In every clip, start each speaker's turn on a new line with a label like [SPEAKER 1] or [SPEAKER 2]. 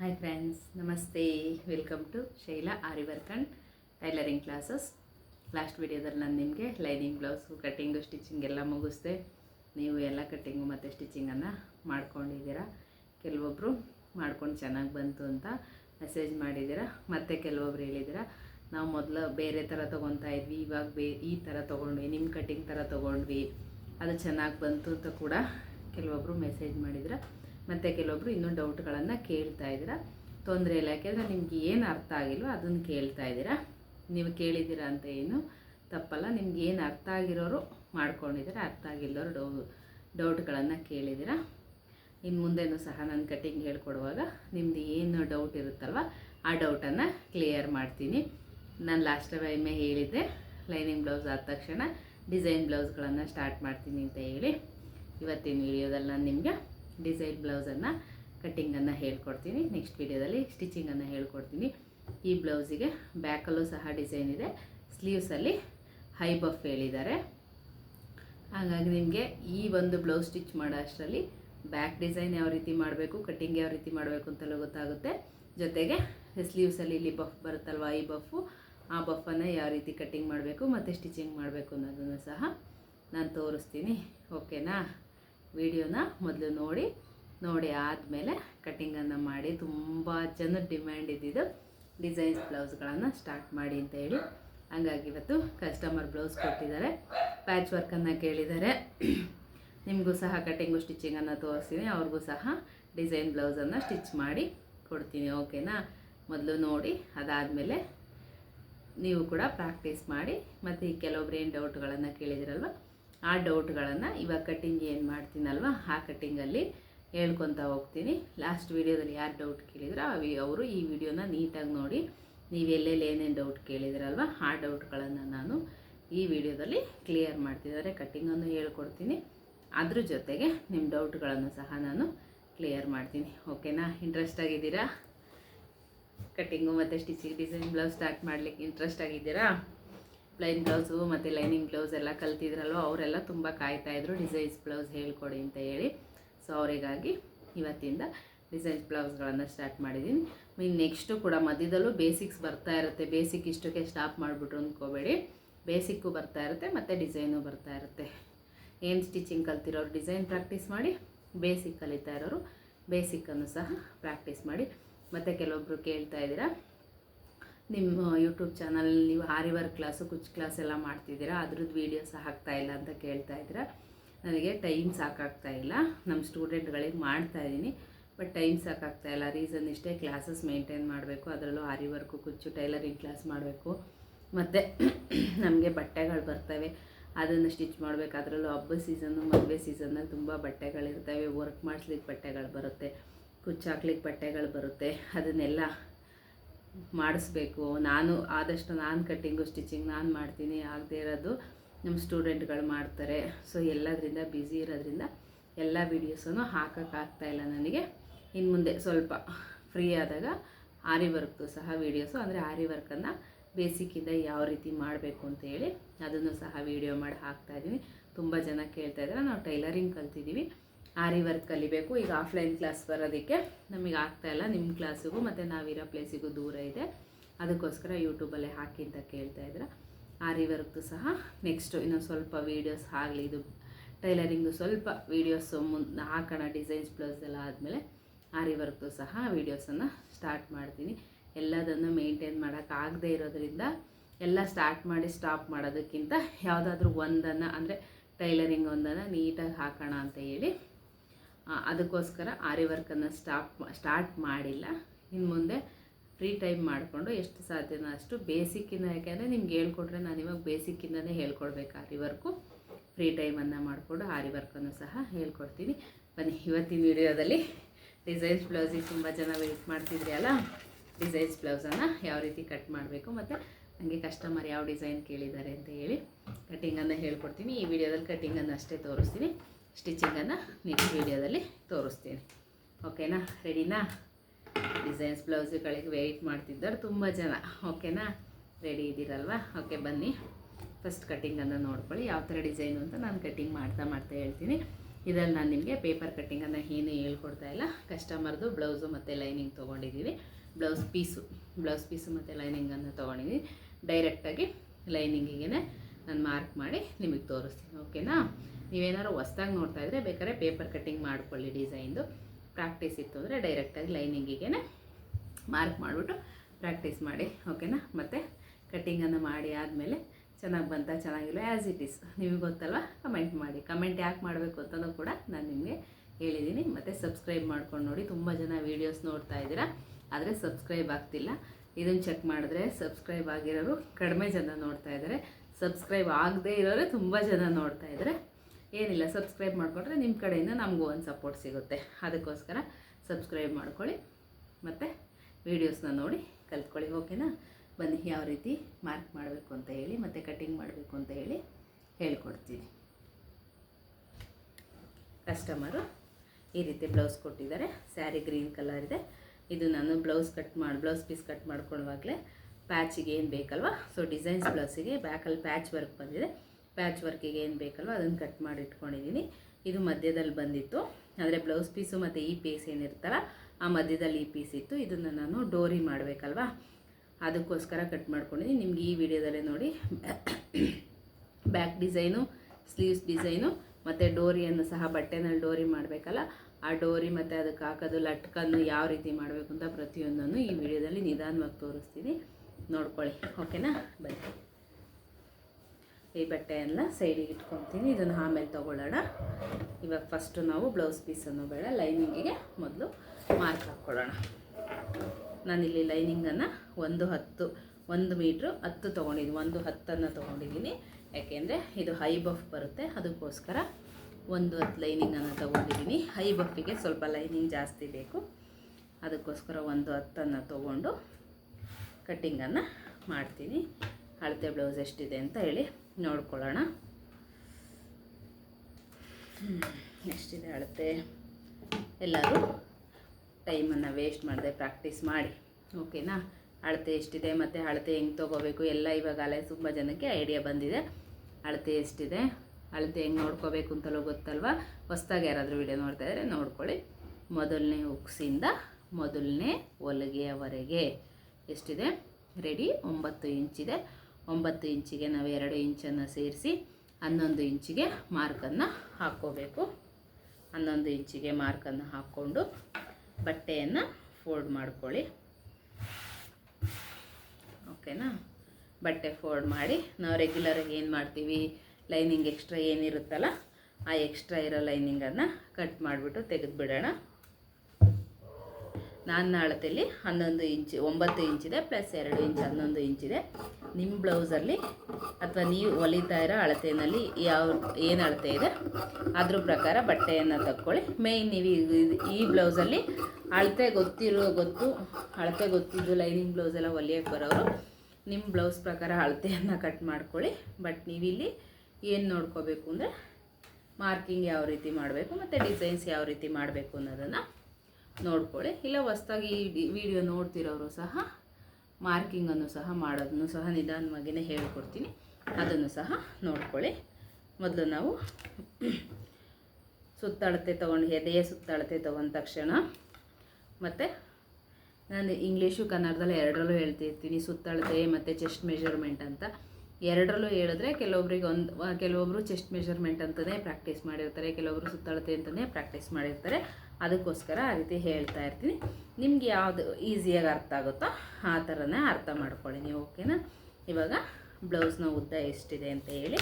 [SPEAKER 1] Hi friends namaste welcome to Shaila ಆರ್ಯವರ್ಕಂಡ್ tailoring classes last ವಿಡಿಯೋದಲ್ಲಿ ನಾನು ನಿಮಗೆ ಲೈನಿಂಗ್ ಬ್ಲೌಸು ಕಟ್ಟಿಂಗು ಸ್ಟಿಚಿಂಗ್ ಎಲ್ಲ ಮುಗಿಸ್ದೆ. ನೀವು ಎಲ್ಲ ಕಟ್ಟಿಂಗು ಮತ್ತು ಸ್ಟಿಚಿಂಗನ್ನು ಮಾಡ್ಕೊಂಡಿದ್ದೀರಾ? ಕೆಲವೊಬ್ಬರು ಮಾಡ್ಕೊಂಡು ಚೆನ್ನಾಗಿ ಬಂತು ಅಂತ ಮೆಸೇಜ್ ಮಾಡಿದ್ದೀರಾ? ಮತ್ತು ಕೆಲವೊಬ್ರು ಹೇಳಿದ್ದೀರಾ? ನಾವು ಮೊದಲು ಬೇರೆ ಥರ ತೊಗೊತಾ ಇದ್ವಿ, ಇವಾಗ ಬೇ, ಈ ಥರ ತೊಗೊಂಡ್ವಿ ನಿಮ್ಮ ಕಟ್ಟಿಂಗ್ ಥರ ತೊಗೊಂಡ್ವಿ. ಅದು ಚೆನ್ನಾಗಿ ಬಂತು ಅಂತ ಕೂಡ ಕೆಲವೊಬ್ಬರು ಮೆಸೇಜ್ ಮಾಡಿದ್ರ ಮತ್ತು ಕೆಲವೊಬ್ಬರು ಇನ್ನೂ ಡೌಟ್ಗಳನ್ನು ಕೇಳ್ತಾ ಇದ್ದೀರಾ? ತೊಂದರೆ ಇಲ್ಲ, ಯಾಕೆಂದರೆ ನಿಮ್ಗೆ ಏನು ಅರ್ಥ ಆಗಿಲ್ವೋ ಅದನ್ನು ಕೇಳ್ತಾ ಇದ್ದೀರಾ? ನೀವು ಕೇಳಿದ್ದೀರಾ ಅಂತ ಏನು ತಪ್ಪಲ್ಲ, ನಿಮ್ಗೆ ಏನು ಅರ್ಥ ಆಗಿರೋರು ಮಾಡ್ಕೊಂಡಿದ್ದೀರಾ, ಅರ್ಥ ಆಗಿಲ್ಲೋರು ಡೌ ಡೌಟ್ಗಳನ್ನು ಕೇಳಿದ್ದೀರಾ? ಇನ್ನು ಮುಂದೆನೂ ಸಹ ನಾನು ಕಟ್ಟಿಂಗ್ ಹೇಳ್ಕೊಡುವಾಗ ನಿಮ್ಮದು ಏನು ಡೌಟ್ ಇರುತ್ತಲ್ವ, ಆ ಡೌಟನ್ನು ಕ್ಲಿಯರ್ ಮಾಡ್ತೀನಿ. ನಾನು ಲಾಸ್ಟ್ ಟೈಮೇ ಹೇಳಿದ್ದೆ ಲೈನಿಂಗ್ ಬ್ಲೌಸ್ ಆದ ತಕ್ಷಣ ಡಿಸೈನ್ ಬ್ಲೌಸ್ಗಳನ್ನು ಸ್ಟಾರ್ಟ್ ಮಾಡ್ತೀನಿ ಅಂತ ಹೇಳಿ. ಇವತ್ತಿನ ವಿಡಿಯೋದಲ್ಲಿ ನಾನು ನಿಮಗೆ ಡಿಸೈನ್ ಬ್ಲೌಸನ್ನು ಕಟ್ಟಿಂಗನ್ನು ಹೇಳ್ಕೊಡ್ತೀನಿ. ನೆಕ್ಸ್ಟ್ ವಿಡಿಯೋದಲ್ಲಿ ಸ್ಟಿಚಿಂಗನ್ನು ಹೇಳ್ಕೊಡ್ತೀನಿ. ಈ ಬ್ಲೌಸಿಗೆ ಬ್ಯಾಕಲ್ಲೂ ಸಹ ಡಿಸೈನ್ ಇದೆ. ಸ್ಲೀವ್ಸಲ್ಲಿ ಹೈ ಬಫ್ ಹೇಳಿದ್ದಾರೆ. ಹಾಗಾಗಿ ನಿಮಗೆ ಈ ಒಂದು ಬ್ಲೌಸ್ ಸ್ಟಿಚ್ ಮಾಡೋ ಅಷ್ಟರಲ್ಲಿ ಬ್ಯಾಕ್ ಡಿಸೈನ್ ಯಾವ ರೀತಿ ಮಾಡಬೇಕು, ಕಟ್ಟಿಂಗ್ ಯಾವ ರೀತಿ ಮಾಡಬೇಕು ಅಂತಲೂ ಗೊತ್ತಾಗುತ್ತೆ. ಜೊತೆಗೆ ಸ್ಲೀವ್ಸಲ್ಲಿ ಇಲ್ಲಿ ಬಫ್ ಬರುತ್ತಲ್ವ, ಈ ಬಫ್ಫು ಆ ಬಫನ್ನು ಯಾವ ರೀತಿ ಕಟ್ಟಿಂಗ್ ಮಾಡಬೇಕು ಮತ್ತು ಸ್ಟಿಚಿಂಗ್ ಮಾಡಬೇಕು ಅನ್ನೋದನ್ನು ಸಹ ನಾನು ತೋರಿಸ್ತೀನಿ. ಓಕೆನಾ? ವಿಡಿಯೋನ ಮೊದಲು ನೋಡಿ ನೋಡಿ ಆದಮೇಲೆ ಕಟ್ಟಿಂಗನ್ನು ಮಾಡಿ. ತುಂಬ ಜನ ಡಿಮ್ಯಾಂಡ್ ಇದ್ದಿದ್ದು ಡಿಸೈನ್ಸ್ ಬ್ಲೌಸ್ಗಳನ್ನು ಸ್ಟಾರ್ಟ್ ಮಾಡಿ ಅಂತ ಹೇಳಿ. ಹಂಗಾಗಿ ಇವತ್ತು ಕಸ್ಟಮರ್ ಬ್ಲೌಸ್ ಕೊಟ್ಟಿದ್ದಾರೆ. ಪ್ಯಾಚ್ ವರ್ಕನ್ನು ಕೇಳಿದ್ದಾರೆ. ನಿಮಗೂ ಸಹ ಕಟ್ಟಿಂಗು ಸ್ಟಿಚ್ಚಿಂಗನ್ನು ತೋರಿಸ್ತೀನಿ. ಅವ್ರಿಗೂ ಸಹ ಡಿಸೈನ್ ಬ್ಲೌಸನ್ನು ಸ್ಟಿಚ್ ಮಾಡಿ ಕೊಡ್ತೀನಿ, ಓಕೆನಾ? ಮೊದಲು ನೋಡಿ, ಅದಾದಮೇಲೆ ನೀವು ಕೂಡ ಪ್ರಾಕ್ಟೀಸ್ ಮಾಡಿ. ಮತ್ತು ಈ ಕೆಲವೊಬ್ರು ಏನು ಡೌಟ್ಗಳನ್ನು ಕೇಳಿದಿರಲ್ವ? ಆ ಡೌಟ್ಗಳನ್ನು ಇವಾಗ ಕಟ್ಟಿಂಗ್ ಏನು ಮಾಡ್ತೀನಲ್ವ, ಆ ಕಟ್ಟಿಂಗಲ್ಲಿ ಹೇಳ್ಕೊತಾ ಹೋಗ್ತೀನಿ. ಲಾಸ್ಟ್ ವೀಡಿಯೋದಲ್ಲಿ ಯಾರು ಡೌಟ್ ಕೇಳಿದ್ರು ಅವಿ ಅವರು ಈ ವಿಡಿಯೋನ ನೀಟಾಗಿ ನೋಡಿ, ನೀವು ಎಲ್ಲೆಲ್ಲಿ ಏನೇನು ಡೌಟ್ ಕೇಳಿದ್ರಲ್ವ, ಆ ಡೌಟ್ಗಳನ್ನು ನಾನು ಈ ವಿಡಿಯೋದಲ್ಲಿ ಕ್ಲಿಯರ್ ಮಾಡ್ತಿದ್ದಾರೆ ಕಟ್ಟಿಂಗನ್ನು ಹೇಳ್ಕೊಡ್ತೀನಿ. ಅದ್ರ ಜೊತೆಗೆ ನಿಮ್ಮ ಡೌಟ್ಗಳನ್ನು ಸಹ ನಾನು ಕ್ಲಿಯರ್ ಮಾಡ್ತೀನಿ. ಓಕೆನಾ? ಇಂಟ್ರೆಸ್ಟ್ ಆಗಿದ್ದೀರಾ? ಕಟ್ಟಿಂಗು ಮತ್ತು ಸ್ಟಿಚಿಂಗ್ ಡಿಸೈನ್ ಬ್ಲೌಸ್ ಸ್ಟಾರ್ಟ್ ಮಾಡಲಿಕ್ಕೆ ಇಂಟ್ರೆಸ್ಟ್ ಆಗಿದ್ದೀರಾ? ಪ್ಲೈನ್ ಬ್ಲೌಸು ಮತ್ತು ಲೈನಿಂಗ್ ಬ್ಲೌಸ್ ಎಲ್ಲ ಕಲ್ತಿದ್ರಲ್ವ, ಅವರೆಲ್ಲ ತುಂಬ ಕಾಯ್ತಾಯಿದ್ರು ಡಿಸೈನ್ಸ್ ಬ್ಲೌಸ್ ಹೇಳ್ಕೊಡಿ ಅಂತ ಹೇಳಿ. ಸೊ ಅವರಿಗಾಗಿ ಇವತ್ತಿಂದ ಡಿಸೈನ್ಸ್ ಬ್ಲೌಸ್ಗಳನ್ನು ಸ್ಟಾರ್ಟ್ ಮಾಡಿದ್ದೀನಿ ಮೀನ್ ನೆಕ್ಸ್ಟು ಕೂಡ ಮಧ್ಯದಲ್ಲೂ ಬೇಸಿಕ್ಸ್ ಬರ್ತಾ ಇರುತ್ತೆ. ಬೇಸಿಕ್ ಇಷ್ಟಕ್ಕೆ ಸ್ಟಾಪ್ ಮಾಡಿಬಿಟ್ರು ಅಂದ್ಕೋಬೇಡಿ ಬೇಸಿಕ್ಕು ಬರ್ತಾ ಇರುತ್ತೆ, ಮತ್ತು ಡಿಸೈನು ಬರ್ತಾ ಇರುತ್ತೆ. ಏನು ಸ್ಟಿಚಿಂಗ್ ಕಲ್ತಿರೋರು? ಡಿಸೈನ್ ಪ್ರಾಕ್ಟೀಸ್ ಮಾಡಿ ಬೇಸಿಕ್ ಕಲಿತಾ ಇರೋರು ಬೇಸಿಕ್ಕನ್ನು ಸಹ ಪ್ರಾಕ್ಟೀಸ್ ಮಾಡಿ. ಮತ್ತು ಕೆಲವೊಬ್ಬರು ಕೇಳ್ತಾ ಇದ್ದೀರಾ ನಿಮ್ಮ ಯೂಟ್ಯೂಬ್ ಚಾನಲ್ ನೀವು ಹಾರಿ ವರ್ಕ್ ಕ್ಲಾಸು ಕುಚ್ ಕ್ಲಾಸ್ ಎಲ್ಲ ಮಾಡ್ತಿದ್ದೀರಾ? ಅದ್ರದ್ದು ವೀಡಿಯೋಸ್ ಹಾಕ್ತಾ ಇಲ್ಲ ಅಂತ ಕೇಳ್ತಾ ಇದ್ದೀರಾ? ನನಗೆ ಟೈಮ್ ಸಾಕಾಗ್ತಾ ಇಲ್ಲ. ನಮ್ಮ ಸ್ಟೂಡೆಂಟ್ಗಳಿಗೆ ಮಾಡ್ತಾ ಇದ್ದೀನಿ. ಬಟ್ ಟೈಮ್ ಸಾಕಾಗ್ತಾ ಇಲ್ಲ. ರೀಸನ್ ಇಷ್ಟೇ ಕ್ಲಾಸಸ್ ಮೇಂಟೈನ್ ಮಾಡಬೇಕು. ಅದರಲ್ಲೂ ಆರಿ ವರ್ಕು ಕುಚ್ಚು ಟೈಲರಿಂಗ್ ಕ್ಲಾಸ್ ಮಾಡಬೇಕು. ಮತ್ತು ನಮಗೆ ಬಟ್ಟೆಗಳು ಬರ್ತವೆ. ಅದನ್ನು ಸ್ಟಿಚ್ ಮಾಡಬೇಕು. ಅದರಲ್ಲೂ ಹಬ್ಬ ಸೀಸನ್ನು ಮದುವೆ ಸೀಸನ್ನಲ್ಲಿ ತುಂಬ ಬಟ್ಟೆಗಳಿರ್ತವೆ. ವರ್ಕ್ ಮಾಡಿಸ್ಲಿಕ್ಕೆ ಬಟ್ಟೆಗಳು ಬರುತ್ತೆ. ಕುಚ್ಚಾಕ್ಲಿಕ್ಕೆ ಬಟ್ಟೆಗಳು ಬರುತ್ತೆ. ಅದನ್ನೆಲ್ಲ ಮಾಡಿಸ್ಬೇಕು. ನಾನು ಆದಷ್ಟು ನಾನು ಕಟ್ಟಿಂಗು ಸ್ಟಿಚಿಂಗ್ ನಾನು ಮಾಡ್ತೀನಿ ಆಗದೆ ಇರೋದು ನಮ್ಮ ಸ್ಟೂಡೆಂಟ್ಗಳು ಮಾಡ್ತಾರೆ. ಸೊ ಎಲ್ಲದರಿಂದ ಬ್ಯುಸಿ ಇರೋದ್ರಿಂದ ಎಲ್ಲ ವೀಡಿಯೋಸನ್ನು ಹಾಕೋಕ್ಕಾಗ್ತಾಯಿಲ್ಲ ನನಗೆ. ಇನ್ನು ಮುಂದೆ ಸ್ವಲ್ಪ ಫ್ರೀ ಆದಾಗ ಆರಿ ವರ್ಕ್ದು ಸಹ ವೀಡಿಯೋಸು ಅಂದರೆ ಆರಿ ವರ್ಕನ್ನು ಬೇಸಿಕ್ಕಿಂದ ಯಾವ ರೀತಿ ಮಾಡಬೇಕು ಅಂತ ಹೇಳಿ ಅದನ್ನು ಸಹ ವೀಡಿಯೋ ಮಾಡಿ ಹಾಕ್ತಾಯಿದ್ದೀನಿ ತುಂಬ ಜನ ಕೇಳ್ತಾ ಇದ್ದಾರೆ. ನಾವು ಟೈಲರಿಂಗ್ ಕಲ್ತಿದ್ದೀವಿ. ಆರಿ ವರ್ಕ್ ಕಲಿಬೇಕು. ಈಗ ಆಫ್ಲೈನ್ ಕ್ಲಾಸ್ ಬರೋದಕ್ಕೆ ನಮಗೆ ಆಗ್ತಾಯಿಲ್ಲ ನಿಮ್ಮ ಕ್ಲಾಸಿಗೂ ಮತ್ತು ನಾವಿರೋ ಪ್ಲೇಸಿಗೂ ದೂರ ಇದೆ. ಅದಕ್ಕೋಸ್ಕರ ಯೂಟ್ಯೂಬಲ್ಲೇ ಹಾಕಿ ಅಂತ ಕೇಳ್ತಾ ಇದ್ರೆ. ಆರಿ ವರ್ಕ್ದು ಸಹ ನೆಕ್ಸ್ಟು ಇನ್ನೊಂದು ಸ್ವಲ್ಪ ವೀಡಿಯೋಸ್ ಆಗಲಿ, ಇದು ಟೈಲರಿಂಗು ಸ್ವಲ್ಪ ವೀಡಿಯೋಸು ಮುಂದೆ ಹಾಕೋಣ ಡಿಸೈನ್ಸ್ ಬ್ಲೌಸ್ ಎಲ್ಲ ಆದಮೇಲೆ ಆರಿ ವರ್ಕ್ದು ಸಹ ವೀಡಿಯೋಸನ್ನು ಸ್ಟಾರ್ಟ್ ಮಾಡ್ತೀನಿ. ಎಲ್ಲದನ್ನು ಮೇಂಟೈನ್ ಮಾಡೋಕ್ಕಾಗದೇ ಇರೋದ್ರಿಂದ ಎಲ್ಲ ಸ್ಟಾರ್ಟ್ ಮಾಡಿ ಸ್ಟಾಪ್ ಮಾಡೋದಕ್ಕಿಂತ ಯಾವುದಾದ್ರೂ ಒಂದನ್ನು, ಅಂದರೆ ಟೈಲರಿಂಗ್ ಒಂದನ್ನು ನೀಟಾಗಿ ಹಾಕೋಣ ಅಂತ ಹೇಳಿ ಅದಕ್ಕೋಸ್ಕರ ಆರಿ ವರ್ಕನ್ನು ಸ್ಟಾಪ್ ಸ್ಟಾರ್ಟ್ ಮಾಡಿಲ್ಲ. ಇನ್ನು ಮುಂದೆ ಫ್ರೀ ಟೈಮ್ ಮಾಡಿಕೊಂಡು ಎಷ್ಟು ಸಾಧ್ಯನೋ ಅಷ್ಟು ಬೇಸಿಕ್ಕಿಂದ ಯಾಕೆಂದರೆ ನಿಮ್ಗೆ ಹೇಳ್ಕೊಟ್ರೆ ನಾನು ಇವಾಗ ಬೇಸಿಕ್ಕಿಂದನೇ ಹೇಳ್ಕೊಡ್ಬೇಕು ಆರಿ ವರ್ಕು. ಫ್ರೀ ಟೈಮನ್ನು ಮಾಡಿಕೊಂಡು ಆರಿ ವರ್ಕನ್ನು ಸಹ ಹೇಳ್ಕೊಡ್ತೀನಿ. ಬನ್ನಿ, ಇವತ್ತಿನ ವಿಡಿಯೋದಲ್ಲಿ ಡಿಸೈನ್ಸ್ ಬ್ಲೌಸಿಗೆ ತುಂಬ ಜನ ವೆಯ್ಟ್ ಮಾಡ್ತಿದ್ರಿ ಅಲ್ಲ? ಡಿಸೈನ್ಸ್ ಬ್ಲೌಸನ್ನು ಯಾವ ರೀತಿ ಕಟ್ ಮಾಡಬೇಕು ಮತ್ತು ನನಗೆ ಕಸ್ಟಮರ್ ಯಾವ ಡಿಸೈನ್ ಕೇಳಿದ್ದಾರೆ ಅಂತ ಹೇಳಿ ಕಟ್ಟಿಂಗನ್ನು ಹೇಳ್ಕೊಡ್ತೀನಿ. ಈ ವಿಡಿಯೋದಲ್ಲಿ ಕಟ್ಟಿಂಗನ್ನು ಅಷ್ಟೇ ತೋರಿಸ್ತೀನಿ. ಸ್ಟಿಚಿಂಗನ್ನು ನೆಕ್ಸ್ಟ್ ವೀಡಿಯೋದಲ್ಲಿ ತೋರಿಸ್ತೀನಿ. ಓಕೆನಾ? ರೆಡಿನಾ? ಡಿಸೈನ್ಸ್ ಬ್ಲೌಸ್ಗಳಿಗೆ ವೆಯ್ಟ್ ಮಾಡ್ತಿದ್ದಾರೆ ತುಂಬ ಜನ. ಓಕೆನಾ? ರೆಡಿ ಇದ್ದೀರಲ್ವಾ? ಓಕೆ, ಬನ್ನಿ. ಫಸ್ಟ್ ಕಟ್ಟಿಂಗನ್ನು ನೋಡ್ಕೊಳ್ಳಿ. ಯಾವ ಥರ ಡಿಸೈನು ಅಂತ ನಾನು ಕಟ್ಟಿಂಗ್ ಮಾಡ್ತಾ ಮಾಡ್ತಾ ಹೇಳ್ತೀನಿ. ಇದರಲ್ಲಿ ನಾನು ನಿಮಗೆ ಪೇಪರ್ ಕಟ್ಟಿಂಗನ್ನು ಏನೂ ಹೇಳ್ಕೊಡ್ತಾ ಇಲ್ಲ. ಕಸ್ಟಮರ್ದು ಬ್ಲೌಸು ಮತ್ತು ಲೈನಿಂಗ್ ತೊಗೊಂಡಿದ್ದೀವಿ. ಬ್ಲೌಸ್ ಪೀಸು ಬ್ಲೌಸ್ ಪೀಸು ಮತ್ತು ಲೈನಿಂಗನ್ನು ತೊಗೊಂಡಿದ್ದೀನಿ ಡೈರೆಕ್ಟಾಗಿ ಲೈನಿಂಗಿಗೆ ನಾನು ಮಾರ್ಕ್ ಮಾಡಿ ನಿಮಗೆ ತೋರಿಸ್ತೀನಿ. ಓಕೆನಾ? ನೀವೇನಾದ್ರು ಹೊಸ್ದಾಗಿ ನೋಡ್ತಾ ಇದ್ರೆ ಬೇಕಾದ್ರೆ ಪೇಪರ್ ಕಟ್ಟಿಂಗ್ ಮಾಡ್ಕೊಳ್ಳಿ ಡಿಸೈನ್ದು. ಪ್ರಾಕ್ಟೀಸ್ ಇತ್ತು ಅಂದರೆ ಡೈರೆಕ್ಟಾಗಿ ಲೈನಿಂಗಿಗೆ ಮಾರ್ಕ್ ಮಾಡಿಬಿಟ್ಟು ಪ್ರಾಕ್ಟೀಸ್ ಮಾಡಿ ಓಕೆನಾ ಮತ್ತು ಕಟ್ಟಿಂಗನ್ನು ಮಾಡಿ ಆದಮೇಲೆ ಚೆನ್ನಾಗಿ ಬಂತ ಚೆನ್ನಾಗಿಲ್ಲ ಆ್ಯಸ್ ಇಟ್ ಈಸ್ ನಿಮಗೆ ಗೊತ್ತಲ್ವ? ಕಮೆಂಟ್ ಮಾಡಿ. ಕಮೆಂಟ್ ಯಾಕೆ ಮಾಡಬೇಕು ಅಂತಲೂ ಕೂಡ ನಾನು ನಿಮಗೆ ಹೇಳಿದ್ದೀನಿ ಮತ್ತು ಸಬ್ಸ್ಕ್ರೈಬ್ ಮಾಡ್ಕೊಂಡು ನೋಡಿ. ತುಂಬ ಜನ ವೀಡಿಯೋಸ್ ನೋಡ್ತಾ ಇದ್ದೀರಾ. ಆದರೆ ಸಬ್ಸ್ಕ್ರೈಬ್ ಆಗ್ತಿಲ್ಲ. ಇದನ್ನು ಚೆಕ್ ಮಾಡಿದ್ರೆ ಸಬ್ಸ್ಕ್ರೈಬ್ ಆಗಿರೋರು ಕಡಿಮೆ ಜನ ನೋಡ್ತಾ ಇದ್ದಾರೆ ಸಬ್ಸ್ಕ್ರೈಬ್ ಆಗದೇ ಇರೋರು ತುಂಬ ಜನ ನೋಡ್ತಾ ಇದ್ದಾರೆ ಏನಿಲ್ಲ ಸಬ್ಸ್ಕ್ರೈಬ್ ಮಾಡಿಕೊಂಡ್ರೆ ನಿಮ್ಮ ಕಡೆಯಿಂದ ನಮಗೂ ಒಂದು ಸಪೋರ್ಟ್ ಸಿಗುತ್ತೆ. ಅದಕ್ಕೋಸ್ಕರ ಸಬ್ಸ್ಕ್ರೈಬ್ ಮಾಡ್ಕೊಳ್ಳಿ. ಮತ್ತು ವೀಡಿಯೋಸ್ನ ನೋಡಿ ಕಲ್ತ್ಕೊಳ್ಳಿ ಓಕೆನಾ ಬನ್ನಿ, ಯಾವ ರೀತಿ ಮಾರ್ಕ್ ಮಾಡಬೇಕು ಅಂತ ಹೇಳಿ, ಮತ್ತು ಕಟಿಂಗ್ ಮಾಡಬೇಕು ಅಂತ ಹೇಳಿ ಹೇಳ್ಕೊಡ್ತೀನಿ. ಕಸ್ಟಮರು ಈ ರೀತಿ ಬ್ಲೌಸ್ ಕೊಟ್ಟಿದ್ದಾರೆ. ಸ್ಯಾರಿ ಗ್ರೀನ್ ಕಲರ್ ಇದೆ. ಇದು ನಾನು ಬ್ಲೌಸ್ ಕಟ್ ಮಾಡಿ ಬ್ಲೌಸ್ ಪೀಸ್ ಕಟ್ ಮಾಡ್ಕೊಳ್ಳುವಾಗಲೇ ಪ್ಯಾಚಿಗೆ ಏನು ಬೇಕಲ್ವ? ಸೊ ಡಿಸೈನ್ಸ್ ಬ್ಲೌಸಿಗೆ ಬ್ಯಾಕಲ್ಲಿ ಪ್ಯಾಚ್ ವರ್ಕ್ ಬಂದಿದೆ. ಪ್ಯಾಚ್ ವರ್ಕಿಗೆ ಏನು ಬೇಕಲ್ವ ಅದನ್ನು ಕಟ್ ಮಾಡಿ ಇಟ್ಕೊಂಡಿದ್ದೀನಿ ಇದು ಮಧ್ಯದಲ್ಲಿ ಬಂದಿತ್ತು. ಅಂದರೆ ಬ್ಲೌಸ್ ಪೀಸು ಮತ್ತು ಈ ಪೀಸ್ ಏನಿರ್ತಲ್ಲ ಆ ಮಧ್ಯದಲ್ಲಿ ಈ ಪೀಸ್ ಇತ್ತು. ಇದನ್ನು ನಾನು ಡೋರಿ ಮಾಡಬೇಕಲ್ವಾ? ಅದಕ್ಕೋಸ್ಕರ ಕಟ್ ಮಾಡ್ಕೊಂಡಿದ್ದೀನಿ ನಿಮ್ಗೆ ಈ ವಿಡಿಯೋದಲ್ಲೇ ನೋಡಿ ಬ್ಯಾಕ್ ಡಿಸೈನು ಸ್ಲೀವ್ಸ್ ಡಿಸೈನು ಮತ್ತು ಡೋರಿಯನ್ನು ಸಹ ಬಟ್ಟೆನಲ್ಲಿ ಡೋರಿ ಮಾಡಬೇಕಲ್ಲ, ಆ ಡೋರಿ ಮತ್ತು ಅದಕ್ಕೆ ಹಾಕೋದು, ಲಟ್ಕನ್ನು ಯಾವ ರೀತಿ ಮಾಡಬೇಕು ಅಂತ ಪ್ರತಿಯೊಂದನ್ನು ಈ ವಿಡಿಯೋದಲ್ಲಿ ನಿಧಾನವಾಗಿ ತೋರಿಸ್ತೀನಿ. ನೋಡ್ಕೊಳ್ಳಿ. ಓಕೆನಾ ಬನ್ನಿ. ಈ ಬಟ್ಟೆಯೆಲ್ಲ ಸೈಡಿಗೆ ಇಟ್ಕೊತೀನಿ. ಇದನ್ನು ಆಮೇಲೆ ತೊಗೊಳ್ಳೋಣ. ಇವಾಗ ಫಸ್ಟು ನಾವು ಬ್ಲೌಸ್ ಪೀಸನ್ನು ಬೇಡ ಲೈನಿಂಗಿಗೆ ಮೊದಲು ಮಾರ್ಕ್ ಹಾಕ್ಕೊಳ್ಳೋಣ ನಾನಿಲ್ಲಿ ಲೈನಿಂಗನ್ನು ಒಂದು ಹತ್ತು, ಒಂದು ಮೀಟ್ರು ಹತ್ತು ತೊಗೊಂಡಿದ್ದೀನಿ ಒಂದು ಹತ್ತನ್ನು ತೊಗೊಂಡಿದ್ದೀನಿ ಯಾಕೆಂದರೆ ಇದು ಹೈ ಬಫ್ ಬರುತ್ತೆ. ಅದಕ್ಕೋಸ್ಕರ ಒಂದು ಹತ್ತು ಲೈನಿಂಗನ್ನು ತೊಗೊಂಡಿದ್ದೀನಿ ಹೈ ಬಫಿಗೆ ಸ್ವಲ್ಪ ಲೈನಿಂಗ್ ಜಾಸ್ತಿ ಬೇಕು. ಅದಕ್ಕೋಸ್ಕರ ಒಂದು ಹತ್ತನ್ನು ತೊಗೊಂಡು ಕಟ್ಟಿಂಗನ್ನು ಮಾಡ್ತೀನಿ. ಅಳತೆ ಬ್ಲೌಸ್ ಎಷ್ಟಿದೆ ಅಂತ ಹೇಳಿ. ನೋಡ್ಕೊಳ್ಳೋಣ. ಎಷ್ಟಿದೆ ಅಳತೆ? ಎಲ್ಲರೂ ಟೈಮನ್ನು ವೇಸ್ಟ್ ಮಾಡದೆ ಪ್ರಾಕ್ಟೀಸ್ ಮಾಡಿ. ಓಕೆನಾ? ಅಳತೆ ಎಷ್ಟಿದೆ ಮತ್ತು ಅಳತೆ ಹೆಂಗೆ ತೊಗೋಬೇಕು? ಎಲ್ಲ ಇವಾಗ ಅಲೆ ತುಂಬ ಜನಕ್ಕೆ ಐಡಿಯಾ ಬಂದಿದೆ. ಅಳತೆ ಎಷ್ಟಿದೆ? ಅಳತೆ ಹೆಂಗೆ ನೋಡ್ಕೋಬೇಕು ಅಂತಲೂ ಗೊತ್ತಲ್ವ? ಹೊಸ್ದಾಗಿ ಯಾರಾದರೂ ವಿಡಿಯೋ ನೋಡ್ತಾ ಇದ್ದರೆ ನೋಡ್ಕೊಳ್ಳಿ. ಮೊದಲನೇ ಉಕ್ಸಿಂದ ಮೊದಲನೇ ಹೊಲಿಗೆಯವರೆಗೆ ಎಷ್ಟಿದೆ? ರೆಡಿ? ಒಂಬತ್ತು ಇಂಚಿದೆ. ಒಂಬತ್ತು ಇಂಚಿಗೆ ನಾವು ಎರಡು ಇಂಚನ್ನು ಸೇರಿಸಿ ಹನ್ನೊಂದು ಇಂಚಿಗೆ ಮಾರ್ಕನ್ನು ಹಾಕ್ಕೋಬೇಕು. ಹನ್ನೊಂದು ಇಂಚಿಗೆ ಮಾರ್ಕನ್ನು ಹಾಕ್ಕೊಂಡು ಬಟ್ಟೆಯನ್ನು ಫೋಲ್ಡ್ ಮಾಡ್ಕೊಳ್ಳಿ. ಓಕೆನಾ? ಬಟ್ಟೆ ಫೋಲ್ಡ್ ಮಾಡಿ ನಾವು ರೆಗ್ಯುಲರಾಗಿ ಏನು ಮಾಡ್ತೀವಿ? ಲೈನಿಂಗ್ ಎಕ್ಸ್ಟ್ರಾ ಏನಿರುತ್ತಲ್ಲ, ಆ ಎಕ್ಸ್ಟ್ರಾ ಇರೋ ಲೈನಿಂಗನ್ನು ಕಟ್ ಮಾಡಿಬಿಟ್ಟು ತೆಗೆದುಬಿಡೋಣ. ನನ್ನ ಅಳತೆಯಲ್ಲಿ ಹನ್ನೊಂದು ಇಂಚ್, ಒಂಬತ್ತು ಇಂಚಿದೆ ಪ್ಲಸ್ ಎರಡು ಇಂಚ್, ಹನ್ನೊಂದು ಇಂಚಿದೆ ನಿಮ್ಮ ಬ್ಲೌಸಲ್ಲಿ ಅಥವಾ ನೀವು ಹೊಲಿತಾ ಇರೋ ಅಳತೆಯಲ್ಲಿ ಯಾವ, ಏನು ಅಳತೆ ಇದೆ, ಅದ್ರ ಪ್ರಕಾರ ಬಟ್ಟೆಯನ್ನು ತಕ್ಕೊಳ್ಳಿ. ಮೇಯ್ನ್ ನೀವು ಈ- ಬ್ಲೌಸಲ್ಲಿ ಅಳತೆ ಗೊತ್ತಿರೋ ಗೊತ್ತು, ಅಳತೆ ಗೊತ್ತಿದ್ದು ಲೈನಿಂಗ್ ಬ್ಲೌಸ್ ಎಲ್ಲ ಹೊಲಿಯೋಕ್ಕೆ ಬರೋರು ನಿಮ್ಮ ಬ್ಲೌಸ್ ಪ್ರಕಾರ ಅಳತೆಯನ್ನು ಕಟ್ ಮಾಡ್ಕೊಳ್ಳಿ. ಬಟ್ ನೀವಿಲ್ಲಿ ಏನು ನೋಡ್ಕೋಬೇಕು ಅಂದರೆ ಮಾರ್ಕಿಂಗ್ ಯಾವ ರೀತಿ ಮಾಡಬೇಕು, ಮತ್ತು ಡಿಸೈನ್ಸ್ ಯಾವ ರೀತಿ ಮಾಡಬೇಕು ಅನ್ನೋದನ್ನು ನೋಡ್ಕೊಳ್ಳಿ. ಇಲ್ಲ, ಹೊಸ್ದಾಗಿ ವಿಡಿಯೋ ನೋಡ್ತಿರೋರು ಸಹ ಮಾರ್ಕಿಂಗನ್ನು ಸಹ ಮಾಡೋದನ್ನು ಸಹ ನಿಧಾನವಾಗಿಯೇ ಹೇಳ್ಕೊಡ್ತೀನಿ. ಅದನ್ನು ಸಹ ನೋಡ್ಕೊಳ್ಳಿ. ಮೊದಲು ನಾವು ಸುತ್ತಳತೆ ತೊಗೊಂಡು, ಎದೆಯ ಸುತ್ತಳತೆ ತೊಗೊಂಡ ತಕ್ಷಣ ಮತ್ತು ನಾನು ಇಂಗ್ಲೀಷು ಕನ್ನಡದಲ್ಲಿ ಎರಡರಲ್ಲೂ ಹೇಳ್ತಿರ್ತೀನಿ. ಸುತ್ತಳತೆ ಮತ್ತು ಚೆಸ್ಟ್ ಮೆಷರ್ಮೆಂಟ್ ಅಂತ. ಎರಡರಲ್ಲೂ ಹೇಳಿದ್ರೆ ಕೆಲವೊಬ್ರಿಗೆ ಒಂದು ಕೆಲವೊಬ್ಬರು ಚೆಸ್ಟ್ ಮೆಷರ್ಮೆಂಟ್ ಅಂತಲೇ ಪ್ರಾಕ್ಟೀಸ್ ಮಾಡಿರ್ತಾರೆ ಕೆಲವೊಬ್ಬರು ಸುತ್ತಳತೆ ಅಂತಲೇ ಪ್ರಾಕ್ಟೀಸ್ ಮಾಡಿರ್ತಾರೆ. ಅದಕ್ಕೋಸ್ಕರ ಆ ರೀತಿ ಹೇಳ್ತಾ ಇರ್ತೀನಿ. ನಿಮ್ಗೆ ಯಾವುದು ಈಸಿಯಾಗಿ ಅರ್ಥ ಆಗುತ್ತೋ ಆ ಥರನೇ ಅರ್ಥ ಮಾಡ್ಕೊಳ್ಳಿ ನೀವು ಓಕೆನಾ ಇವಾಗ ಬ್ಲೌಸ್ನ ಉದ್ದ ಎಷ್ಟಿದೆ ಅಂತ ಹೇಳಿ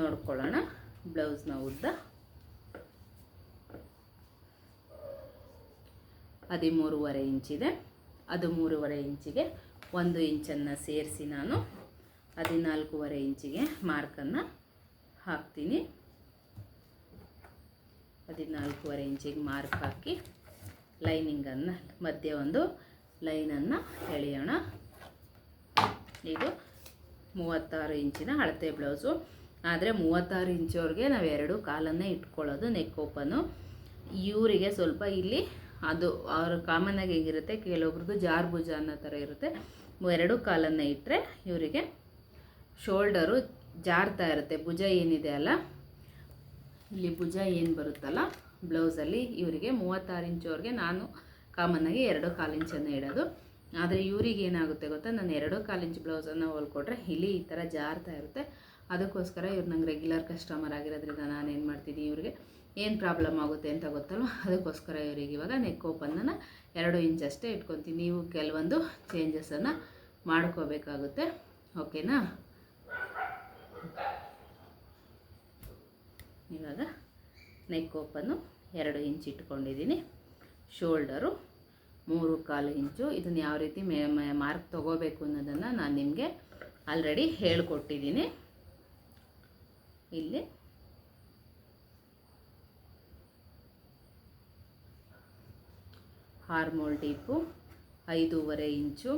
[SPEAKER 1] ನೋಡ್ಕೊಳ್ಳೋಣ. ಬ್ಲೌಸ್ನ ಉದ್ದ ಹದಿಮೂರುವರೆ ಇಂಚಿದೆ. ಅದು ಮೂರುವರೆ ಇಂಚಿಗೆ ಒಂದು ಇಂಚನ್ನು ಸೇರಿಸಿ ನಾನು ಹದಿನಾಲ್ಕೂವರೆ ಇಂಚಿಗೆ ಮಾರ್ಕನ್ನು ಹಾಕ್ತೀನಿ. ಹದಿನಾಲ್ಕೂವರೆ ಇಂಚಿಗೆ ಮಾರ್ಕ್ ಹಾಕಿ ಲೈನಿಂಗನ್ನು ಮಧ್ಯೆ ಒಂದು ಲೈನನ್ನು ಎಳೆಯೋಣ. ಇದು ಮೂವತ್ತಾರು ಇಂಚಿನ ಅಳತೆ ಬ್ಲೌಸು ಆದರೆ ಮೂವತ್ತಾರು ಇಂಚವ್ರಿಗೆ ನಾವು ಎರಡು ಕಾಲನ್ನೇ ಇಟ್ಕೊಳ್ಳೋದು ನೆಕ್ ಓಪನು ಇವರಿಗೆ ಸ್ವಲ್ಪ ಇಲ್ಲಿ ಅದು ಅವ್ರ ಕಾಮನ್ನಾಗಿ ಹೇಗಿರುತ್ತೆ ಕೆಲವೊಬ್ರದ್ದು ಜಾರ್ ಭುಜ ಅನ್ನೋ ಥರ ಇರುತ್ತೆ. ಎರಡು ಕಾಲನ್ನು ಇಟ್ಟರೆ ಇವರಿಗೆ ಶೋಲ್ಡರು ಜಾರ್ತಾ ಇರುತ್ತೆ, ಭುಜ ಏನಿದೆ ಅಲ್ಲ ಇಲ್ಲಿ ಭುಜ ಏನು ಬರುತ್ತಲ್ಲ ಬ್ಲೌಸಲ್ಲಿ ಇವರಿಗೆ ಮೂವತ್ತಾರು ಇಂಚವ್ರಿಗೆ ನಾನು ಕಾಮನ್ನಾಗಿ ಎರಡು ಕಾಲು ಇಂಚನ್ನು ಇಡೋದು. ಆದರೆ ಇವರಿಗೆ ಏನಾಗುತ್ತೆ ಗೊತ್ತಾ, ನಾನು ಎರಡು ಕಾಲು ಇಂಚ್ ಬ್ಲೌಸನ್ನು ಹೊಲ್ಕೊಟ್ರೆ ಇಲ್ಲಿ ಈ ಥರ ಜಾರ್ತಾ ಇರುತ್ತೆ. ಅದಕ್ಕೋಸ್ಕರ ಇವ್ರು ನಂಗೆ ರೆಗ್ಯುಲರ್ ಕಸ್ಟಮರ್ ಆಗಿರೋದ್ರಿಂದ ನಾನು ಏನು ಮಾಡ್ತೀನಿ ಇವ್ರಿಗೆ, ಏನು ಪ್ರಾಬ್ಲಮ್ ಆಗುತ್ತೆ ಅಂತ ಗೊತ್ತಲ್ವ? ಅದಕ್ಕೋಸ್ಕರ ಇವರಿಗೆ ಇವಾಗ ನೆಕ್ ಓಪನನ್ನು ಎರಡು ಇಂಚ್ ಅಷ್ಟೇ ಇಟ್ಕೊತೀನಿ. ನೀವು ಕೆಲವೊಂದು ಚೇಂಜಸನ್ನು ಮಾಡ್ಕೋಬೇಕಾಗುತ್ತೆ. ಓಕೆನಾ ಇವಾಗ ನೆಕ್ ಓಪನ್ನು ಎರಡು ಇಂಚ್ ಇಟ್ಕೊಂಡಿದ್ದೀನಿ. ಶೋಲ್ಡರು ಮೂರು ಕಾಲು ಇಂಚು ಇದನ್ನ ಯಾವ ರೀತಿ ಮೇ ಮಾರ್ಕ್ ತೊಗೋಬೇಕು ಅನ್ನೋದನ್ನು ನಾನು ನಿಮಗೆ ಆಲ್ರೆಡಿ ಹೇಳಿಕೊಟ್ಟಿದ್ದೀನಿ. ಇಲ್ಲಿ ಹಾರ್ಮೋಲ್ ಟೀಪು ಐದೂವರೆ ಇಂಚು